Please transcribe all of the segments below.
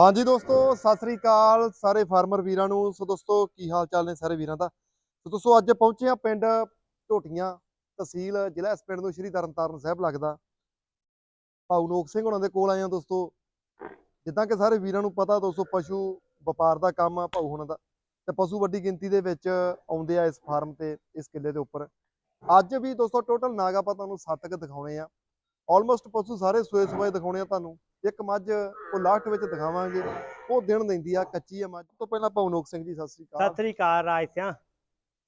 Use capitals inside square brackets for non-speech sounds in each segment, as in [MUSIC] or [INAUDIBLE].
ਹਾਂਜੀ ਦੋਸਤੋ, ਸਤਿ ਸ੍ਰੀ ਅਕਾਲ ਸਾਰੇ ਫਾਰਮਰ ਵੀਰਾਂ ਨੂੰ। ਸੋ ਦੋਸਤੋ, ਕੀ ਹਾਲ ਚਾਲ ਨੇ ਸਾਰੇ ਵੀਰਾਂ ਦਾ? ਸੋ ਦੋਸਤੋ, ਅੱਜ ਪਹੁੰਚੇ ਆ ਪਿੰਡ ਢੋਟੀਆਂ ਤਹਿਸੀਲ, ਜ਼ਿਲ੍ਹਾ ਇਸ ਪਿੰਡ ਨੂੰ ਸ਼੍ਰੀ ਤਰਨਤਾਰਨ ਸਾਹਿਬ ਲੱਗਦਾ। ਭਾਊ ਨੋਕ ਸਿੰਘ ਉਹਨਾਂ ਦੇ ਕੋਲ ਆਏ ਆ ਦੋਸਤੋ। ਜਿੱਦਾਂ ਕਿ ਸਾਰੇ ਵੀਰਾਂ ਨੂੰ ਪਤਾ ਦੋਸਤੋ, ਪਸ਼ੂ ਵਪਾਰ ਦਾ ਕੰਮ ਆ ਭਾਊ ਉਹਨਾਂ ਦਾ। ਤੇ ਪਸ਼ੂ ਵੱਡੀ ਗਿਣਤੀ ਦੇ ਵਿੱਚ ਆਉਂਦੇ ਆ ਇਸ ਫਾਰਮ ਤੇ, ਇਸ ਕਿੱਲੇ ਦੇ ਉੱਪਰ। ਅੱਜ ਵੀ ਦੋਸਤੋ, ਟੋਟਲ ਨਾਗ ਆਪਾਂ ਤੁਹਾਨੂੰ ਸੱਤ ਕੁ ਦਿਖਾਉਣੇ ਆ। ਆਲਮੋਸਟ ਪਸ਼ੂ ਸਾਰੇ ਸੋਏ ਸੋਏ ਦਿਖਾਉਣੇ ਆ ਤੁਹਾਨੂੰ। ਇੱਕ ਮੱਝ ਉਹ ਲਾਸਟ ਵਿੱਚ ਦਿਖਾਵਾਂਗੇ। ਉਹ ਦਿਨ ਦਿੰਦੀ ਆ ਕੱਚੀ ਆ ਮੱਝ। ਤੋਂ ਪਹਿਲਾਂ ਪਵਨੋਕ ਸਿੰਘ ਜੀ ਸਤਿ ਸ੍ਰੀ ਅਕਾਲ। ਸਤਿ ਸ੍ਰੀ ਅਕਾਲ ਰਾਜ ਸਿਆਂ।